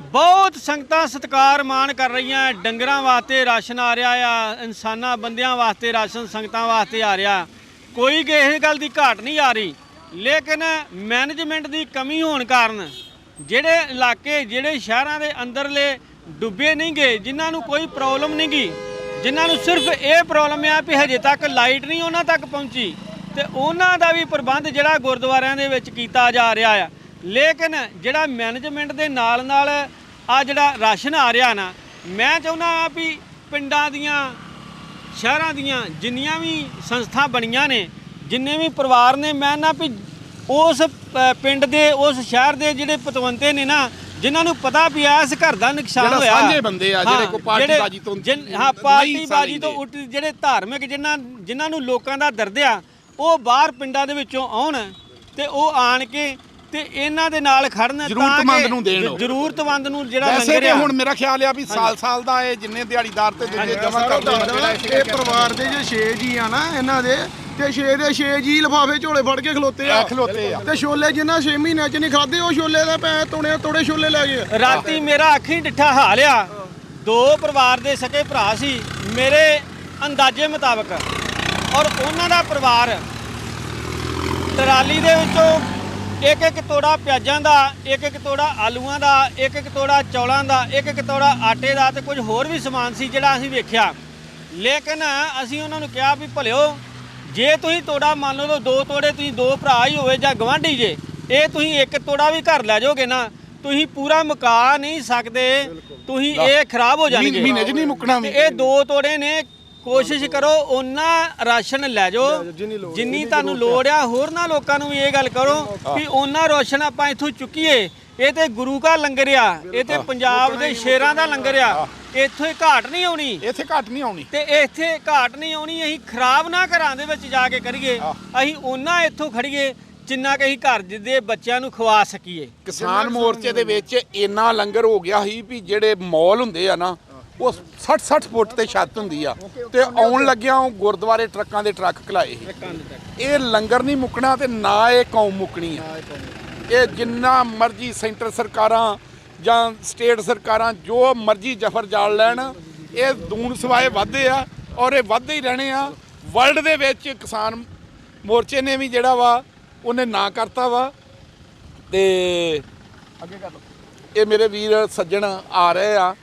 ਬਹੁਤ ਸੰਗਤਾਂ ਸਤਕਾਰ ਮਾਣ ਕਰ ਰਹੀਆਂ, ਡੰਗਰਾਂ ਵਾਸਤੇ ਰਾਸ਼ਨ ਆ ਰਿਹਾ ਆ, ਇਨਸਾਨਾਂ ਬੰਦਿਆਂ ਵਾਸਤੇ ਰਾਸ਼ਨ ਸੰਗਤਾਂ ਵਾਸਤੇ ਆ ਰਿਹਾ। ਕੋਈ ਕਿਸੇ ਗੱਲ ਦੀ ਘਾਟ ਨਹੀਂ ਆ ਰਹੀ, ਲੇਕਿਨ ਮੈਨੇਜਮੈਂਟ ਦੀ ਕਮੀ ਹੋਣ ਕਾਰਨ ਜਿਹੜੇ ਇਲਾਕੇ, ਜਿਹੜੇ ਸ਼ਹਿਰਾਂ ਦੇ ਅੰਦਰਲੇ ਡੁੱਬੇ ਨਹੀਂ ਗਏ, ਜਿਨ੍ਹਾਂ ਨੂੰ ਕੋਈ ਪ੍ਰੋਬਲਮ ਨਹੀਂ ਗਈ ਜਿਨ੍ਹਾਂ ਨੂੰ ਸਿਰਫ ਇਹ ਪ੍ਰੋਬਲਮ ਆ ਵੀ ਹਜੇ ਤੱਕ ਲਾਈਟ ਨਹੀਂ ਉਹਨਾਂ ਤੱਕ ਪਹੁੰਚੀ, ਤੇ ਉਹਨਾਂ ਦਾ ਵੀ ਪ੍ਰਬੰਧ ਜਿਹੜਾ ਗੁਰਦੁਆਰਿਆਂ ਦੇ ਵਿੱਚ ਕੀਤਾ ਜਾ ਰਿਹਾ ਆ। ਲੇਕਿਨ ਜਿਹੜਾ ਮੈਨੇਜਮੈਂਟ ਦੇ ਨਾਲ ਨਾਲ ਆ ਜਿਹੜਾ ਰਾਸ਼ਨ ਆ ਰਿਹਾ ਨਾ ਮੈਂ ਚਾਹੁੰਦਾ ਆ ਵੀ ਪਿੰਡਾਂ ਦੀਆਂ ਸ਼ਹਿਰਾਂ ਦੀਆਂ ਜਿੰਨੀਆਂ ਵੀ ਸੰਸਥਾ ਬਣੀਆਂ ਨੇ ਜਿੰਨੇ ਵੀ ਪਰਿਵਾਰ ਨੇ ਮੈਂ ਨਾ ਵੀ ਉਸ ਪਿੰਡ ਦੇ ਉਸ ਸ਼ਹਿਰ ਦੇ ਜਿਹੜੇ ਪਤਵੰਤੇ ਨੇ ਨਾ ਜਿਨ੍ਹਾਂ ਨੂੰ ਪਤਾ ਵੀ ਆ ਇਸ ਘਰ ਦਾ ਨੁਕਸਾਨ ਹੋਇਆ ਸਾਂਝੇ ਬੰਦੇ ਆ, ਜਿਹੜੇ ਕੋਈ ਪਾਰਟੀ ਬਾਜੀ ਤੋਂ ਹਾਂ ਪਾਰਟੀ ਬਾਜੀ ਤੋਂ। ਉੱਟ ਜਿਹੜੇ ਧਾਰਮਿਕ ਜਿਨ੍ਹਾਂ ਜਿਨ੍ਹਾਂ ਨੂੰ ਲੋਕਾਂ ਦਾ ਦਰਦ ਆ ਉਹ ਬਾਹਰ ਪਿੰਡਾਂ ਦੇ ਵਿੱਚੋਂ ਆਉਣ ਤੇ ਉਹ ਆਣ ਕੇ ਤੇ ਇਹਨਾਂ ਦੇ ਨਾਲ ਖੜਨ ਤਾਂ ਜ਼ਰੂਰਤਮੰਦ ਨੂੰ ਦੇਣ ਉਹ। ਜ਼ਰੂਰਤਮੰਦ ਨੂੰ ਜਿਹੜਾ ਵੈਸੇ ਲੰਗਰ ਤੇ ਆ ਹੁਣ ਮੇਰਾ ਖਿਆਲ ਆ ਵੀ ਸਾਲ ਸਾਲ ਦਾ ਇਹ ਜਿੰਨੇ ਦਿਹਾੜੀਦਾਰ ਤੇ ਦੂਜੇ ਜਮਾ ਸਾਰਾ ਕਰਦੇ ਇਹ ਪਰਿਵਾਰ ਦੇ ਜੇ 6 ਜੀ ਆ ਨਾ ਇਹਨਾਂ ਦੇ ਤੇ 6 ਦੇ 6 ਜੀ ਲਫਾਫੇ ਝੋਲੇ ਫੜ ਕੇ ਖਲੋਤੇ ਆ। ਆ ਖਲੋਤੇ ਆ। ਤੇ ਛੋਲੇ ਜਿੰਨਾ 6 ਮਹੀਨਿਆਂ ਚ ਨਹੀਂ ਖਾਦੇ ਉਹ ਛੋਲੇ ਦਾ ਪੈ ਤੋੜੇ ਤੋੜੇ ਛੋਲੇ ਲੈ ਗਏ। ਰਾਤੀ ਮੇਰਾ ਅੱਖੀ ਡਿੱਠਾ ਹਾਲ ਆ। ਦੋ ਪਰਿਵਾਰ ਦੇ ਸਕੇ ਭਰਾ ਸੀ ਮੇਰੇ ਅੰਦਾਜ਼ੇ ਮੁਤਾਬਕ। ਔਰ ਉਹਨਾਂ ਦਾ ਪਰਿਵਾਰ ਟਰਾਲੀ ਦੇ ਵਿੱਚੋਂ ਇੱਕ ਇੱਕ ਤੋੜਾ ਪਿਆਜ਼ਾਂ ਦਾ ਇੱਕ ਇੱਕ ਤੋੜਾ ਆਲੂਆਂ ਦਾ ਇੱਕ ਇੱਕ ਤੋੜਾ ਚੌਲਾਂ ਦਾ ਇੱਕ ਇੱਕ ਤੋੜਾ ਆਟੇ ਦਾ ਤੇ ਕੁਝ ਹੋਰ ਵੀ ਸਮਾਨ ਸੀ ਜਿਹੜਾ ਅਸੀਂ ਵੇਖਿਆ। ਲੇਕਿਨ ਅਸੀਂ ਉਹਨਾਂ ਨੂੰ ਕਿਹਾ ਵੀ ਭਲਿਓ ਜੇ ਤੁਸੀਂ ਤੋੜਾ ਮੰਨ ਲਓ ਦੋ ਤੋੜੇ ਤੁਸੀਂ ਦੋ ਭਰਾ ਹੀ ਹੋਵੇ ਜਾਂ ਗਵਾਂਢੀ ਜੇ ਇਹ ਤੁਸੀਂ ਇੱਕ ਤੋੜਾ ਵੀ ਘਰ ਲੈ ਜਾਓਗੇ ਨਾ ਤੁਸੀਂ ਪੂਰਾ ਮੁਕਾ ਨਹੀਂ ਸਕਦੇ ਤੁਸੀਂ ਇਹ ਖਰਾਬ ਹੋ ਜਾਣਗੇ। ਮਹੀਨੇ 'ਚ ਨਹੀਂ ਮੁੱਕਣਾ ਤੇ ਵੀ ਇਹ ਦੋ ਤੋੜੇ ਨੇ ਕੋਸ਼ਿਸ਼ ਕਰੋ ਉਹਨਾਂ ਰਾਸ਼ਨ ਲੈ ਜਾਓ। ਜਿੰਨੀ ਤੁਹਾਨੂੰ ਲੋੜ ਆ ਹੋਰਨਾਂ ਲੋਕਾਂ ਨੂੰ ਵੀ ਇਹ ਗੱਲ ਕਰੋ ਵੀ ਉਹਨਾਂ ਰਾਸ਼ਨ ਆਪਾਂ ਇੱਥੋਂ ਚੁੱਕੀਏ। ਇਹ ਤੇ ਗੁਰੂ ਦਾ ਲੰਗਰ ਆ। ਇਹ ਤੇ ਪੰਜਾਬ ਦੇ ਸ਼ੇਰਾਂ ਦਾ ਲੰਗਰ ਆ। ਇੱਥੋਂ ਹੀ ਘਾਟ ਨਹੀਂ ਆਉਣੀ। ਇੱਥੇ ਘੱਟ ਨਹੀਂ ਆਉਣੀ। ਤੇ ਇੱਥੇ ਘਾਟ ਨਹੀਂ ਆਉਣੀ। ਅਸੀਂ ਖਰਾਬ ਨਾ ਘਰਾਂ ਦੇ ਵਿੱਚ ਜਾ ਕੇ ਕਰੀਏ। ਅਸੀਂ ਉਹਨਾਂ ਇੱਥੋਂ ਖੜੀਏ ਜਿੰਨਾ ਕਿ ਅਸੀਂ ਘਰ ਦੇ ਬੱਚਿਆਂ ਨੂੰ ਖਵਾ ਸਕੀਏ। ਕਿਸਾਨ ਮੋਰਚੇ ਦੇ ਵਿੱਚ ਇੰਨਾ ਲੰਗਰ ਹੋ ਗਿਆ ਸੀ ਵੀ ਜਿਹੜੇ ਮੌਲ ਹੁੰਦੇ ਆ ਨਾ ਉਹ 60 60 ਫੁੱਟ ਤੇ ਛੱਤ ਹੁੰਦੀ ਆ। ਤੇ ਆਉਣ ਲੱਗਿਆ ਉਹ ਗੁਰਦੁਆਰੇ ਟਰੱਕਾਂ ਦੇ ਟਰੱਕ ਖਲਾਏ। ਇਹ ਲੰਗਰ ਨਹੀਂ ਮੁੱਕਣਾ ਤੇ ਨਾ ਇਹ ਕੌਮ ਮੁੱਕਣੀ ਆ। ਇਹ ਜਿੰਨਾ ਮਰਜ਼ੀ ਸੈਂਟਰ ਸਰਕਾਰਾਂ ਜਾਂ ਸਟੇਟ ਸਰਕਾਰਾਂ ਜੋ ਮਰਜ਼ੀ ਜਫਰ ਜਾਲ ਲੈਣ ਇਹ ਦੂਣ ਸਵਾਏ ਵਾਧੇ ਆ ਔਰ ਇਹ ਵਾਧੇ ਹੀ ਰਹਿਣੇ ਆ। ਵਰਲਡ ਦੇ ਵਿੱਚ ਕਿਸਾਨ ਮੋਰਚੇ ਨੇ ਵੀ ਜਿਹੜਾ ਵਾ ਉਹਨੇ ਨਾ ਕਰਤਾ ਵਾ। ਤੇ ਅੱਗੇ ਕਰ ਲਓ। ਇਹ ਮੇਰੇ ਵੀਰ ਸੱਜਣ ਆ ਰਹੇ ਆ।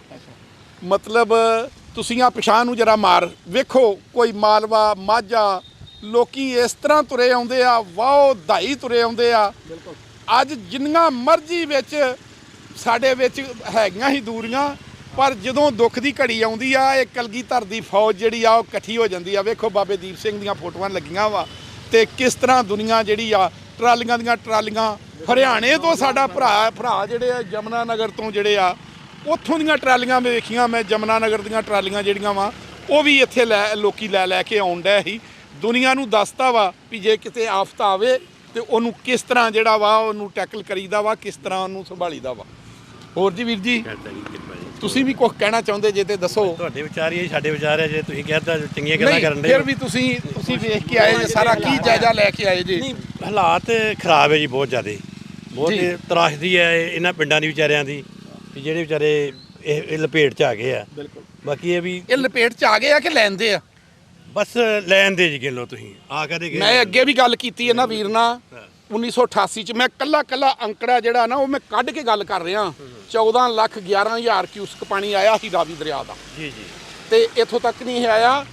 ਮਤਲਬ ਤੁਸੀਂ ਆ ਪਛਾਣ ਨੂੰ ਜਰਾ ਮਾਰ। ਵੇਖੋ ਕੋਈ ਮਾਲਵਾ ਮਾਝਾ ਲੋਕੀ ਇਸ ਤਰ੍ਹਾਂ ਤੁਰੇ ਆਉਂਦੇ ਆ ਵਾਓ ਧਾਈ ਤੁਰੇ ਆਉਂਦੇ ਆ। ਅੱਜ ਜਿੰਨੀਆਂ ਮਰਜ਼ੀ ਵਿੱਚ ਸਾਡੇ ਵਿੱਚ ਹੈਗੀਆਂ ਹੀ ਦੂਰੀਆਂ ਪਰ ਜਦੋਂ ਦੁੱਖ ਦੀ ਘੜੀ ਆਉਂਦੀ ਆ ਇਹ ਕਲਗੀਧਰ ਦੀ ਫੌਜ ਜਿਹੜੀ ਆ ਉਹ ਇਕੱਠੀ ਹੋ ਜਾਂਦੀ ਆ। ਵੇਖੋ ਬਾਬੇ ਦੀਪ ਸਿੰਘ ਦੀਆਂ ਫੋਟੋਆਂ ਲੱਗੀਆਂ ਵਾ ਤੇ ਕਿਸ ਤਰ੍ਹਾਂ ਦੁਨੀਆ ਜਿਹੜੀ ਆ ਟਰਾਲੀਆਂ ਦੀਆਂ ਟਰਾਲੀਆਂ ਹਰਿਆਣੇ ਤੋਂ ਸਾਡਾ ਭਰਾ ਭਰਾ ਜਿਹੜੇ ਆ ਜਮਨਾ ਨਗਰ ਤੋਂ ਜਿਹੜੇ ਆ ਉੱਥੋਂ ਦੀਆਂ ਟਰਾਲੀਆਂ ਮੈਂ ਵੇਖੀਆਂ ਮੈਂ ਜਮਨਾ ਨਗਰ ਦੀਆਂ ਟਰਾਲੀਆਂ ਜਿਹੜੀਆਂ ਵਾ ਉਹ ਵੀ ਇੱਥੇ ਲੈ ਲੋਕੀ ਲੈ ਲੈ ਕੇ ਡਏ ਸੀ। ਦੁਨੀਆ ਨੂੰ ਦੱਸਦਾ ਵਾ ਵੀ ਜੇ ਕਿਤੇ ਆਫਤ ਆਵੇ ਤੇ ਉਹਨੂੰ ਕਿਸ ਤਰ੍ਹਾਂ ਜਿਹੜਾ ਵਾ ਉਹਨੂੰ ਟੈਕਲ ਕਰੀਦਾ ਵਾ ਕਿਸ ਤਰ੍ਹਾਂ ਉਹਨੂੰ ਸੰਭਾਲੀਦਾ ਵਾ। ਹੋਰ ਜੀ ਵੀਰ ਜੀ ਤੁਸੀਂ ਵੀ ਕੁਝ ਕਹਿਣਾ ਚਾਹੁੰਦੇ ਜੇ ਤੇ ਦੱਸੋ। ਤੁਹਾਡੇ ਵਿਚਾਰ ਹੀ ਹੈ, ਸਾਡੇ ਵਿਚਾਰ ਹੈ ਜੇ ਤੁਸੀਂ ਕਹਿੰਦਾ ਚੰਗੀਆਂ ਗੱਲਾਂ ਕਰਨ ਦੇ ਫਿਰ ਵੀ ਤੁਸੀਂ ਤੁਸੀਂ ਵੇਖ ਕੇ ਆਏ ਜੇ ਸਾਰਾ ਕੀ ਜਾਇਜ਼ਾ ਲੈ ਕੇ ਆਏ ਜੀ। ਨਹੀਂ ਹਾਲਾਤ ਖਰਾਬ ਹੈ ਜੀ ਬਹੁਤ ਜ਼ਿਆਦੇ। ਬਹੁਤ। ਤਰਾਸ਼ਦੀ ਹੈ ਇਹ ਇਹਨਾਂ ਪਿੰਡਾਂ ਦੀ ਵਿਚਾਰਿਆਂ ਦੀ। ਕਿ ਜਿਹੜੇ ਵਿਚਾਰੇ ਇਹ ਇਹ ਲਪੇਟ ਚ ਆ ਗਏ ਆ। ਬਿਲਕੁਲ। ਬਾਕੀ ਇਹ ਵੀ ਇਹ ਲਪੇਟ ਚ ਆ ਗਏ ਆ ਕਿ ਲੈਂਦੇ ਆ? ਬਸ ਲੈਣ ਦੇ ਜੀ ਗਿੱਲੋ ਤੁਸੀਂ। ਆ ਕਦੇ ਗਏ ਮੈਂ ਅੱਗੇ ਵੀ ਗੱਲ ਕੀਤੀ ਹੈ ਨਾ ਵੀਰ ਨਾਲ। 1988 ਚ ਮੈਂ ਕੱਲਾ ਕੱਲਾ ਅੰਕੜਾ ਜਿਹੜਾ ਨਾ ਉਹ ਮੈਂ ਕੱਢ ਕੇ ਗੱਲ ਕਰ ਰਿਹਾ। 14 ਲੱਖ 11 ਹਜ਼ਾਰ ਕਿਊਸਕ ਪਾਣੀ ਆਇਆ ਸੀ ਰਾਵੀ ਦਰਿਆ ਦਾ। ਜੀ ਜੀ। ਤੇ ਇੱਥੋਂ ਤੱਕ ਨਹੀਂ ਆਇਆ।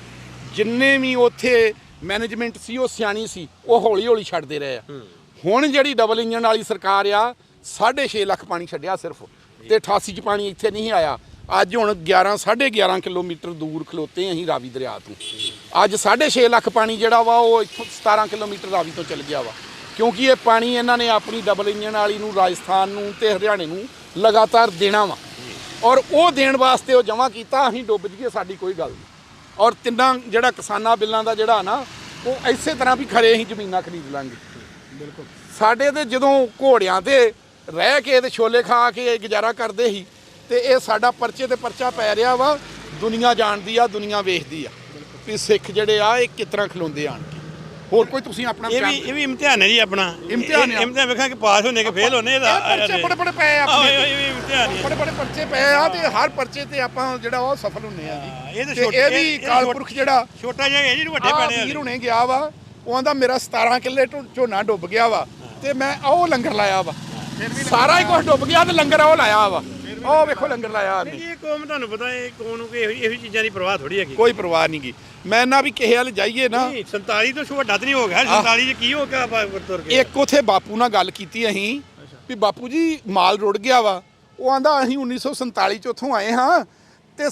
ਜਿੰਨੇ ਵੀ ਉੱਥੇ ਮੈਨੇਜਮੈਂਟ ਸੀ ਉਹ ਸਿਆਣੀ ਸੀ ਉਹ ਹੌਲੀ ਹੌਲੀ ਛੱਡਦੇ ਰਹੇ ਆ। ਹੁਣ ਜਿਹੜੀ ਡਬਲ ਇੰਜਨ ਵਾਲੀ ਸਰਕਾਰ ਆ 6.5 ਲੱਖ ਪਾਣੀ ਛੱਡਿਆ ਸਿਰਫ। ਤੇ 88 ਚ ਪਾਣੀ ਇੱਥੇ ਨਹੀਂ ਆਇਆ। ਅੱਜ ਹੁਣ 11 11.5 ਕਿਲੋਮੀਟਰ ਦੂਰ ਖਲੋਤੇ ਅਸੀਂ ਰਾਵੀ ਦਰਿਆ ਤੋਂ। ਅੱਜ 6.5 ਲੱਖ ਪਾਣੀ ਜਿਹੜਾ ਵਾ ਉਹ ਇੱਥੋਂ 17 ਕਿਲੋਮੀਟਰ ਰਾਵੀ ਤੋਂ ਚਲ ਗਿਆ ਵਾ। ਕਿਉਂਕਿ ਇਹ ਪਾਣੀ ਇਹਨਾਂ ਨੇ ਆਪਣੀ ਡਬਲ ਇੰਜਨ ਵਾਲੀ ਨੂੰ ਰਾਜਸਥਾਨ ਨੂੰ ਤੇ ਹਰਿਆਣੇ ਨੂੰ ਲਗਾਤਾਰ ਦੇਣਾ ਵਾ। ਔਰ ਉਹ ਦੇਣ ਵਾਸਤੇ ਉਹ ਜਮ੍ਹਾਂ ਕੀਤਾ ਅਸੀਂ ਡੁੱਬ ਜੀਏ ਸਾਡੀ ਕੋਈ ਗੱਲ ਨਹੀਂ। ਔਰ ਤਿੰਨਾਂ ਜਿਹੜਾ ਕਿਸਾਨਾਂ ਬਿੱਲਾਂ ਦਾ ਜਿਹੜਾ ਨਾ ਉਹ ਇਸੇ ਤਰ੍ਹਾਂ ਵੀ ਖਰੇ ਅਸੀਂ ਜ਼ਮੀਨਾਂ ਖਰੀਦ ਲਾਂਗੇ। ਬਿਲਕੁਲ। ਸਾਡੇ ਤੇ ਜਦੋਂ ਘੋੜਿਆਂ ਤੇ ਰਹਿ ਕੇ ਤੇ ਛੋਲੇ ਖਾ ਕੇ ਗੁਜ਼ਾਰਾ ਕਰਦੇ ਸੀ ਤੇ ਇਹ ਸਾਡਾ ਪਰਚੇ ਤੇ ਪਰਚਾ ਪੈ ਰਿਹਾ ਵਾ ਦੁਨੀਆ ਜਾਣਦੀ ਆ ਦੁਨੀਆ ਵੇਖਦੀ ਆ। ਵੀ ਸਿੱਖ ਜਿਹੜੇ ਆ ਇਹ ਤਰ੍ਹਾਂ ਖਲੋਂਦੇ ਆਣ ਕੇ ਹੋਰ ਕੋਈ ਤੁਸੀਂ ਆਪਣਾ ਇਹ ਵੀ ਇਹ ਵੀ ਇਮਤਿਹਾਨ ਹੈ ਜੀ ਆਪਣਾ। ਇਮਤਿਹਾਨ ਇਹ- ਆ। ਇਮਤਿਹਾਨ ਵੇਖਾਂ ਕਿ ਪਾਸ ਹੋਣੇ ਕਿ ਫੇਲ ਹੋਣੇ ਇਹਦਾ ਇਹ ਪਰਚੇ ਬੜੇ ਬੜੇ ਪਏ ਆ ਆਪਣੇ ਇਹ ਇਹ ਵੀ ਇਮਤਿਹਾਨ ਹੀ ਹੈ ਬੜੇ ਬੜੇ ਪਰਚੇ ਪਏ ਆ ਤੇ ਹਰ ਪਰਚੇ ਤੇ ਆਪਾਂ ਜਿਹੜਾ ਉਹ ਸਫਲ ਹੁੰਨੇ ਆ ਹਾਂ, ਜੀ ਇਹ ਤਾਂ ਛੋਟੇ- ਇਹ ਇਹ- ਵੀ ਇਹ ਕਾਲਪੁਰਖ ਜਿਹੜਾ ਛੋਟਾ ਜਿਹਾ ਹੈ ਜੀ ਵੱਡੇ ਆ ਪੈਣੇ ਵੀਰ ਹੁਣੇ ਗਿਆ ਵਾ ਉਹ ਆਂਦਾ ਮੇਰਾ 17 ਕਿੱਲੇ ਝੋਨਾ ਡੁੱਬ ਗਿਆ ਵਾ ਤੇ ਮੈਂ ਉਹ ਲੰਗਰ ਲਾਇਆ ਵਾ। ਸਾਰਾ ਹੀ ਕੁਝ ਡੁੱਬ ਗਿਆ ਤੇ ਲੰਗਰ ਉਹ ਲਾਇਆ ਵਾ। ਉਹ ਵੇਖੋ ਲੰਗਰ ਲਾਇਆ ਉਹਨੇ ਇਹ ਕੌਮ ਤੁਹਾਨੂੰ ਪਤਾ ਇਹ ਕੌਮ ਨੂੰ ਕੋਈ ਇਹੋ ਇਹੋ ਚੀਜ਼ਾਂ ਦੀ ਪਰਵਾਹ ਥੋੜੀ ਹੈਗੀ। ਕੋਈ ਪਰਵਾਹ ਨਹੀਂ ਗੀ। ਮੈਂ ਨਾ ਵੀ ਕਿਸੇ ਵੱਲ ਜਾਈਏ ਨਾ। ਨਹੀਂ 47 ਤੋਂ ਵੱਡਾ ਤਾਂ ਨਹੀਂ ਹੋ ਗਿਆ। 47 ਚ ਕੀ ਹੋ ਗਿਆ ਆਪਾਂ ਤੁਰ ਕੇ? ਇੱਕ ਉਥੇ ਬਾਪੂ ਨਾਲ ਗੱਲ ਕੀਤੀ ਅਸੀਂ ਵੀ ਬਾਪੂ ਜੀ ਮਾਲ ਰੁੜ ਗਿਆ ਵਾ। ਉਹ ਆਂਦਾ ਅਸੀਂ 1947 ਚ ਉੱਥੋਂ ਆਏ ਹਾਂ ਤੇ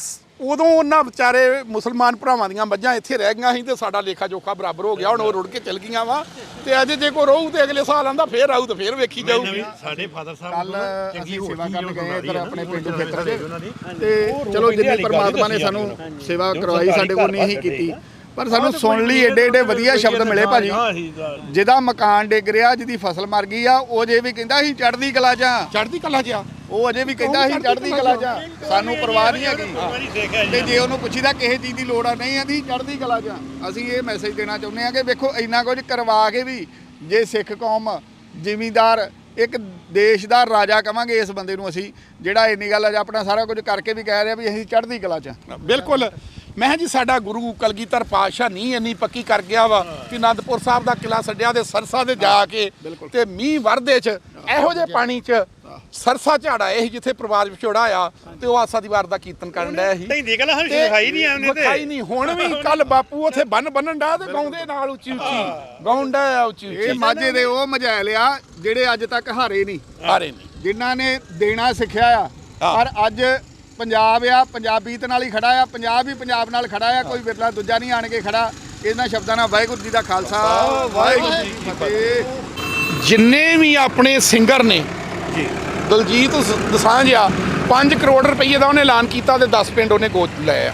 ਉਦੋਂ ਉਹਨਾਂ ਵਿਚਾਰੇ ਮੁਸਲਮਾਨ ਭਰਾਵਾਂ ਦੀਆਂ ਮੱਝਾਂ ਇੱਥੇ ਰਹਿ ਗਈਆਂ ਸੀ ਤੇ ਸਾਡਾ ਲੇਖਾ ਜੋਖਾ ਬਰਾਬਰ ਹੋ ਗਿਆ। ਹੁਣ ਉਹ ਰੁੜ ਕੇ ਚਲ ਗਈਆਂ ਵਾ। ਤੇ ਅੱਜ ਜੇ ਕੋ ਰਹੂ ਤੇ ਅਗਲੇ ਸਾਲ ਆਂਦਾ ਫੇਰ ਆਊ ਤੇ ਫੇਰ ਵੇਖੀ ਨਵੀਂ ਸਾਡੇ ਫਾਦਰ ਸਾਹਿਬ ਕੱਲ ਚੰਗੀ ਸੇਵਾ ਕਰਨ ਗਏ ਇੱਧਰ ਆਪਣੇ ਪਿੰਡੂ ਖੇਤਰ ਦੇ। ਤੇ ਚਲੋ ਜਿੰਨੀ ਪਰਮਾਤਮਾ ਨੇ ਸਾਨੂੰ ਸੇਵਾ ਜੋ ਕਰਵਾਈ ਸਾਡੇ ਕੋਲ ਨਹੀਂ ਕੀਤੀ। ਪਰ ਸਾਨੂੰ ਸੁਣ ਲਈ ਏਡੇ ਏਡੇ ਵਧੀਆ ਸ਼ਬਦ ਮਿਲੇ ਭਾਜੀ। ਜਿਹਦਾ ਮਕਾਨ ਡਿੱਗ ਰਿਹਾ ਜਿਹਦੀ ਫਸਲ ਮਰ ਗਈ ਆ ਉਹ ਜੇ ਵੀ ਕਹਿੰਦਾ ਸੀ ਚੜ੍ਹਦੀ ਕਲਾ ਚ ਆ। ਚੜ੍ਹਦੀ ਕਲਾ ਜਿਆ ਉਹ ਅਜੇ ਵੀ ਕਹਿੰਦਾ ਸੀ ਚੜ੍ਹਦੀ ਕਲਾ ਚ ਆ। ਸਾਨੂੰ ਪਰਵਾਹ ਨਹੀਂ ਹੈਗੀ ਤੇ ਜੇ ਉਹਨੂੰ ਪੁੱਛੀਦਾ ਕਿਸੇ ਚੀਜ਼ ਦੀ ਲੋੜ ਆ ਨਹੀਂ ਆਂਦੀ ਚੜ੍ਹਦੀ ਕਲਾ ਚ ਆ। ਅਸੀਂ ਇਹ ਮੈਸੇਜ ਦੇਣਾ ਚਾਹੁੰਦੇ ਆ ਕਿ ਵੇਖੋ ਇੰਨਾ ਕੁਝ ਕਰਵਾ ਕੇ ਵੀ ਜੇ ਸਿੱਖ ਕੌਮ ਜ਼ਿਮੀਂਦਾਰ ਇੱਕ ਦੇਸ਼ ਦਾ ਰਾਜਾ ਕਵਾਂਗੇ ਇਸ ਬੰਦੇ ਨੂੰ ਅਸੀਂ ਜਿਹੜਾ ਇੰਨੀ ਗੱਲ ਅੱਜ ਆਪਣਾ ਸਾਰਾ ਕੁਝ ਕਰਕੇ ਵੀ ਕਹਿ ਰਿਹਾ ਵੀ ਅਸੀਂ ਚੜ੍ਹਦੀ ਕਲਾ ਚ। ਬਿਲਕੁਲ ਮੈਂ ਕਿਹਾ ਜੀ ਸਾਡਾ ਗੁਰੂ ਕਲਗੀਧਰ ਪਾਤਸ਼ਾਹ ਨਹੀਂ ਇੰਨੀ ਪੱਕੀ ਕਰ ਗਿਆ ਵਾ ਕਿ ਅਨੰਦਪੁਰ ਸਾਹਿਬ ਦਾ ਕਿਲਾ ਛੱਡਿਆ ਤੇ ਸਰਸਾ ਦੇ ਜਾ ਕੇ ਤੇ ਮੀਂਹ ਵਰਦੇ ਚ ਇਹੋ ਜਿਹੇ ਪਾਣੀ ਚ ਸਰਸਾ ਝਾੜਾ ਇਹ ਜਿੱਥੇ ਪ੍ਰਵਾਜ ਵਿਛੋੜਾ ਆ ਤੇ ਉਹ ਆਸਾ ਦੀ ਵਾਰ ਦਾ ਕੀਰਤਨ ਕਰਨ ਡਿਆ ਸੀ। ਤੈਨੂੰ ਗੱਲ ਹਰ ਤੇ ਵਿਖਾਈ ਨਹੀਂ ਆਉਂਦੇ ਤੇ। ਵਿਖਾਈ ਨਹੀਂ। ਹੁਣ ਵੀ ਕੱਲ ਬਾਪੂ ਉਥੇ ਬੰਨ ਬੰਨਣ ਡਾ ਤੇ ਗਾਉਂਦੇ ਨਾਲ ਉੱਚੀ ਉੱਚੀ ਗਾਉਂਦਾ ਆ ਉੱਚੀ ਇਹ ਮਾਝੇ ਦੇ ਉਹ ਮਝੈਲ ਆ ਜਿਹੜੇ ਅੱਜ ਤੱਕ ਹਾਰੇ ਨਹੀਂ। ਹਾਰੇ ਨਹੀਂ। ਜਿਨ੍ਹਾਂ ਨੇ ਦੇਣਾ ਸਿੱਖਿਆ ਆ। ਪਰ ਅੱਜ ਪੰਜਾਬ ਆ ਪੰਜਾਬੀਤ ਨਾਲ ਹੀ ਖੜਾ ਆ ਪੰਜਾਬ ਹੀ ਪੰਜਾਬ ਨਾਲ ਖੜਾ ਆ ਕੋਈ ਵਿਰਲਾ ਦੂਜਾ ਨਹੀਂ ਆਣ ਕੇ ਖੜਾ। ਇਹਨਾਂ ਸ਼ਬਦਾਂ ਨਾਲ ਵਾਹਿਗੁਰੂ ਜੀ ਦਾ ਖਾਲਸਾ। ਵਾਹਿਗੁਰੂ ਜੀ ਕੀ ਫਤਿਹ। ਜਿੰਨੇ ਵੀ ਆਪਣੇ ਸਿੰਗਰ ਨੇ ਜੀ। ਦਲਜੀਤ ਦਸਾਂਝ ਆ 5 ਕਰੋੜ ਰੁਪਏ ਦਾ ਉਹਨੇ ਐਲਾਨ ਕੀਤਾ ਤੇ 10 ਪਿੰਡ ਉਹਨੇ ਗੋਦ ਲਏ ਆ।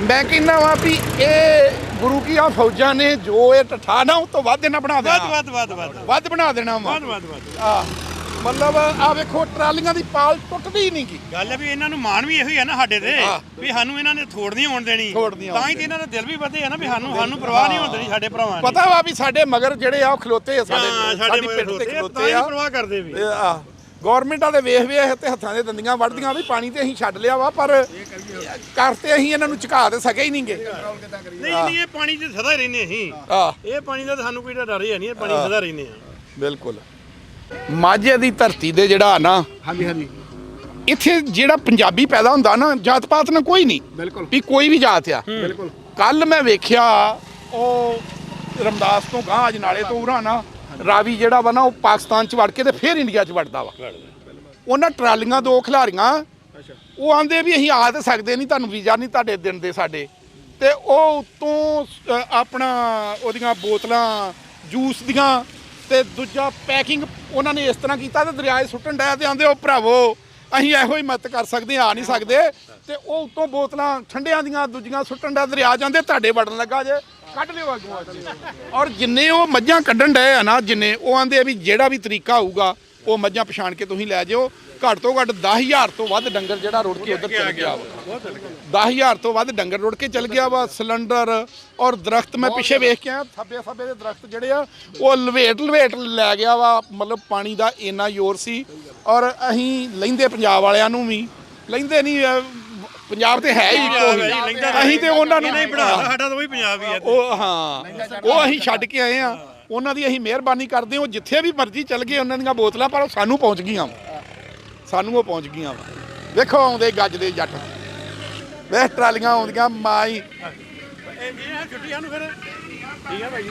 ਮੈਂ ਕਹਿੰਦਾ ਵਾਂ ਵੀ ਇਹ ਗੁਰੂ ਕੀ ਆ ਫੌਜਾਂ ਨੇ ਜੋ ਇਹ ਟਠਾ ਨਾ ਉਹ ਤੋਂ ਵੱਧ ਇਹਨਾਂ ਬਣਾ ਦੇਣਾ। ਵੱਧ ਵੱਧ ਵੱਧ। ਵੱਧ ਬਣਾ ਦੇਣਾ ਵਾ। ਵੱਧ ਵੱਧ ਵੱਧ। ਆ। ਮਤਲਬ ਆ ਵੇਖੋ ਟਰਾਲੀਆਂ ਦੀ ਪਾਲ ਟੁੱਟਦੀ ਹੀ ਨਹੀਂ ਗੀ। ਗੱਲ ਹੈ ਵੀ ਇਹਨਾਂ ਨੂੰ ਮਾਣ ਵੀ ਇਹੋ ਹੀ ਨਾ ਸਾਡੇ ਤੇ ਹਾਂ। ਵੀ ਸਾਨੂੰ ਇਹਨਾਂ ਨੇ ਥੋੜ ਨਹੀਂ ਹੋਣ ਦੇਣੀ। ਨਹੀਂ ਤਾਂ ਹੀ ਤੇ ਇਹਨਾਂ ਦਾ ਦਿਲ ਵੀ ਵਧੇ ਆ ਨਾ ਵੀ ਸਾਨੂੰ ਸਾਨੂੰ ਪਰਵਾਹ ਨਹੀਂ ਹੋਣ ਦੇਣੀ ਸਾਡੇ ਭਰਾਵਾਂ ਦੀ। ਪਤਾ ਵਾ ਵੀ ਸਾਡੇ ਮਗਰ ਜਿਹੜੇ ਆ ਉਹ ਖਲੋਤੇ ਆ ਹਾਂ, ਸਾਡੇ ਸਾਡੇ ਪਿੱਠ ਤੇ ਖਲੋਤੇ ਆ, ਤਾਂ ਹੀ ਪਰਵਾਹ ਕਰਦੇ ਵੀ। ਆ ਗਵਰਨਮੈਂਟਾਂ ਦੇ ਵੇਖ ਵੇਖ ਤੇ ਹੱਥਾਂ ਦੇ ਦੰਦੀਆਂ ਵੜਦੀਆਂ ਵੀ ਪਾਣੀ ਤੇ ਅਸੀਂ ਛੱਡ ਲਿਆ ਵਾ ਪਰ ਕਰਤੇ ਅਸੀਂ ਇਹਨਾਂ ਨੂੰ ਝੁਕਾ ਦੇ ਸਕੇ ਹੀ ਨਹੀਂਗੇ ਨਹੀਂ ਨਹੀਂ ਇਹ ਪਾਣੀ 'ਚ ਸਦਾ ਹੀ ਰਹਿੰਦੇ ਅਸੀਂ। ਆ ਇਹ ਪਾਣੀ ਦਾ ਤਾਂ ਸਾਨੂੰ ਕੋਈ ਡਰ ਹੀ ਨਹੀਂ ਇਹ ਪਾਣੀ 'ਚ ਸਦਾ ਰਹਿੰਦੇ ਆ। ਬਿਲਕੁਲ। ਮਾਝੇ ਦੀ ਧਰਤੀ ਦੇ ਜਿਹੜਾ ਨਾ ਹਾਂਜੀ ਹਾਂਜੀ। ਇੱਥੇ ਜਿਹੜਾ ਪੰਜਾਬੀ ਪੈਦਾ ਹੁੰਦਾ ਨਾ ਜਾਤ ਪਾਤ ਨਾਲ ਕੋਈ ਨਹੀਂ। ਬਿਲਕੁਲ। ਵੀ ਕੋਈ ਵੀ ਜਾਤ ਆ। ਬਿਲਕੁਲ। ਕੱਲ ਮੈਂ ਵੇਖਿਆ ਉਹ ਰਮਦਾਸ ਤੋਂ ਗਾਂ ਅਜਨਾਲੇ ਤੋਂ ਉਰਾਂ ਨਾ ਰਾਵੀ ਜਿਹੜਾ ਵਾ ਨਾ ਉਹ ਪਾਕਿਸਤਾਨ ਚ ਵੜ ਕੇ ਤੇ ਫਿਰ ਇੰਡੀਆ ਚ ਵੜਦਾ ਵਾ। ਉਹਨਾਂ ਟਰਾਲੀਆਂ ਦੋ ਖਿਲਾਰੀਆਂ ਉਹ ਆਂਦੇ ਵੀ ਅਸੀਂ ਆ ਤਾਂ ਸਕਦੇ ਨਹੀਂ ਤੁਹਾਨੂੰ ਵੀਜ਼ਾ ਨਹੀਂ ਤੁਹਾਡੇ ਦਿਨ ਦੇ ਸਾਡੇ। ਤੇ ਉਹ ਉਤੋਂ ਆਪਣਾ ਉਹਦੀਆਂ ਬੋਤਲਾਂ ਜੂਸ ਦੀਆਂ ਤੇ ਦੂਜਾ ਪੈਕਿੰਗ ਉਹਨਾਂ ਨੇ ਇਸ ਤਰ੍ਹਾਂ ਕੀਤਾ ਤੇ ਦਰਿਆਏ ਸੁੱਟਣ ਡਿਆ ਤੇ ਆਂਦੇ ਉਹ ਭਰਾਵੋ, ਅਸੀਂ ਇਹੋ ਹੀ ਮਤ ਕਰ ਸਕਦੇ, ਆ ਨਹੀਂ ਸਕਦੇ। ਤੇ ਉਹ ਉਤੋਂ ਬੋਤਲਾਂ ਠੰਡਿਆਂ ਦੀਆਂ, ਦੂਜੀਆਂ ਸੁੱਟਣ ਦਾ ਦਰਿਆ ਜਾਂਦੇ, ਤੁਹਾਡੇ ਵੜਨ ਲੱਗਾ ਜੇ। ਕੱਢ ਲਿਓ ਅੱਗੋਂ ਅੱਜ ਔਰ ਜਿੰਨੇ ਉਹ ਮੱਝਾਂ ਕੱਢਣ ਡਏ ਆ ਨਾ, ਜਿੰਨੇ ਉਹ ਆਂਦੇ ਆ ਵੀ ਜਿਹੜਾ ਵੀ ਤਰੀਕਾ ਹੋਊਗਾ, ਉਹ ਮੱਝਾਂ ਪਛਾਣ ਕੇ ਤੁਸੀਂ ਲੈ ਜਿਓ। ਘੱਟ ਤੋਂ ਘੱਟ 10000 ਤੋਂ ਵੱਧ ਡੰਗਰ ਜਿਹੜਾ ਰੁੜ ਕੇ ਉਧਰ ਚਲ ਗਿਆ ਵਾ। 10000 ਤੋਂ ਵੱਧ ਡੰਗਰ ਰੁੜ ਕੇ ਚਲ ਗਿਆ ਵਾ ਸਿਲੰਡਰ ਔਰ ਦਰਖਤ ਮੈਂ ਪਿੱਛੇ ਵੇਖ ਕੇ ਆ ਥੱਬੇ ਥੱਬੇ ਦੇ ਦਰਖਤ ਜਿਹੜੇ ਆ ਉਹ ਲਵੇਟ ਲਵੇਟ ਲੈ ਗਿਆ ਵਾ ਮਤਲਬ ਪਾਣੀ ਦਾ ਇੰਨਾ ਜ਼ੋਰ ਸੀ। ਔਰ ਅਸੀਂ ਲੈਂਦੇ ਪੰਜਾਬ ਵਾਲਿਆਂ ਨੂੰ ਵੀ ਲੈਂਦੇ ਨਹੀਂ ਪੰਜਾਬ ਤੇ ਹੈ ਹੀ ਇੱਕੋ ਹੀ ਅਸੀਂ ਤੇ ਉਹਨਾਂ ਨੂੰ ਨਹੀਂ ਪੜਾ ਸਾਡਾ ਤਾਂ ਉਹੀ ਪੰਜਾਬ ਹੀ ਆ ਉਹ ਹਾਂ। ਉਹ ਅਸੀਂ ਛੱਡ ਕੇ ਆਏ ਆ ਉਹਨਾਂ ਦੀ ਅਸੀਂ ਮਿਹਰਬਾਨੀ ਕਰਦੇ ਹਾਂ ਉਹ ਜਿੱਥੇ ਵੀ ਮਰਜ਼ੀ ਚੱਲ ਗਏ ਉਹਨਾਂ ਦੀਆਂ ਬੋਤਲਾਂ ਪਰ ਉਹ ਸਾਨੂੰ ਪਹੁੰਚ ਗਈਆਂ। ਸਾਨੂੰ ਉਹ ਪਹੁੰਚ ਗਈਆਂ ਵਾਂ। ਵੇਖੋ ਆਉਂਦੇ ਗੱਜ ਦੇ ਜੱਟ। ਵੇਖ ਟਰਾਲੀਆਂ ਆਉਂਦੀਆਂ ਮਾਈ। ਛੁੱਟੀਆਂ ਨੂੰ ਫਿਰ। ਠੀਕ ਆ ਭਾਈ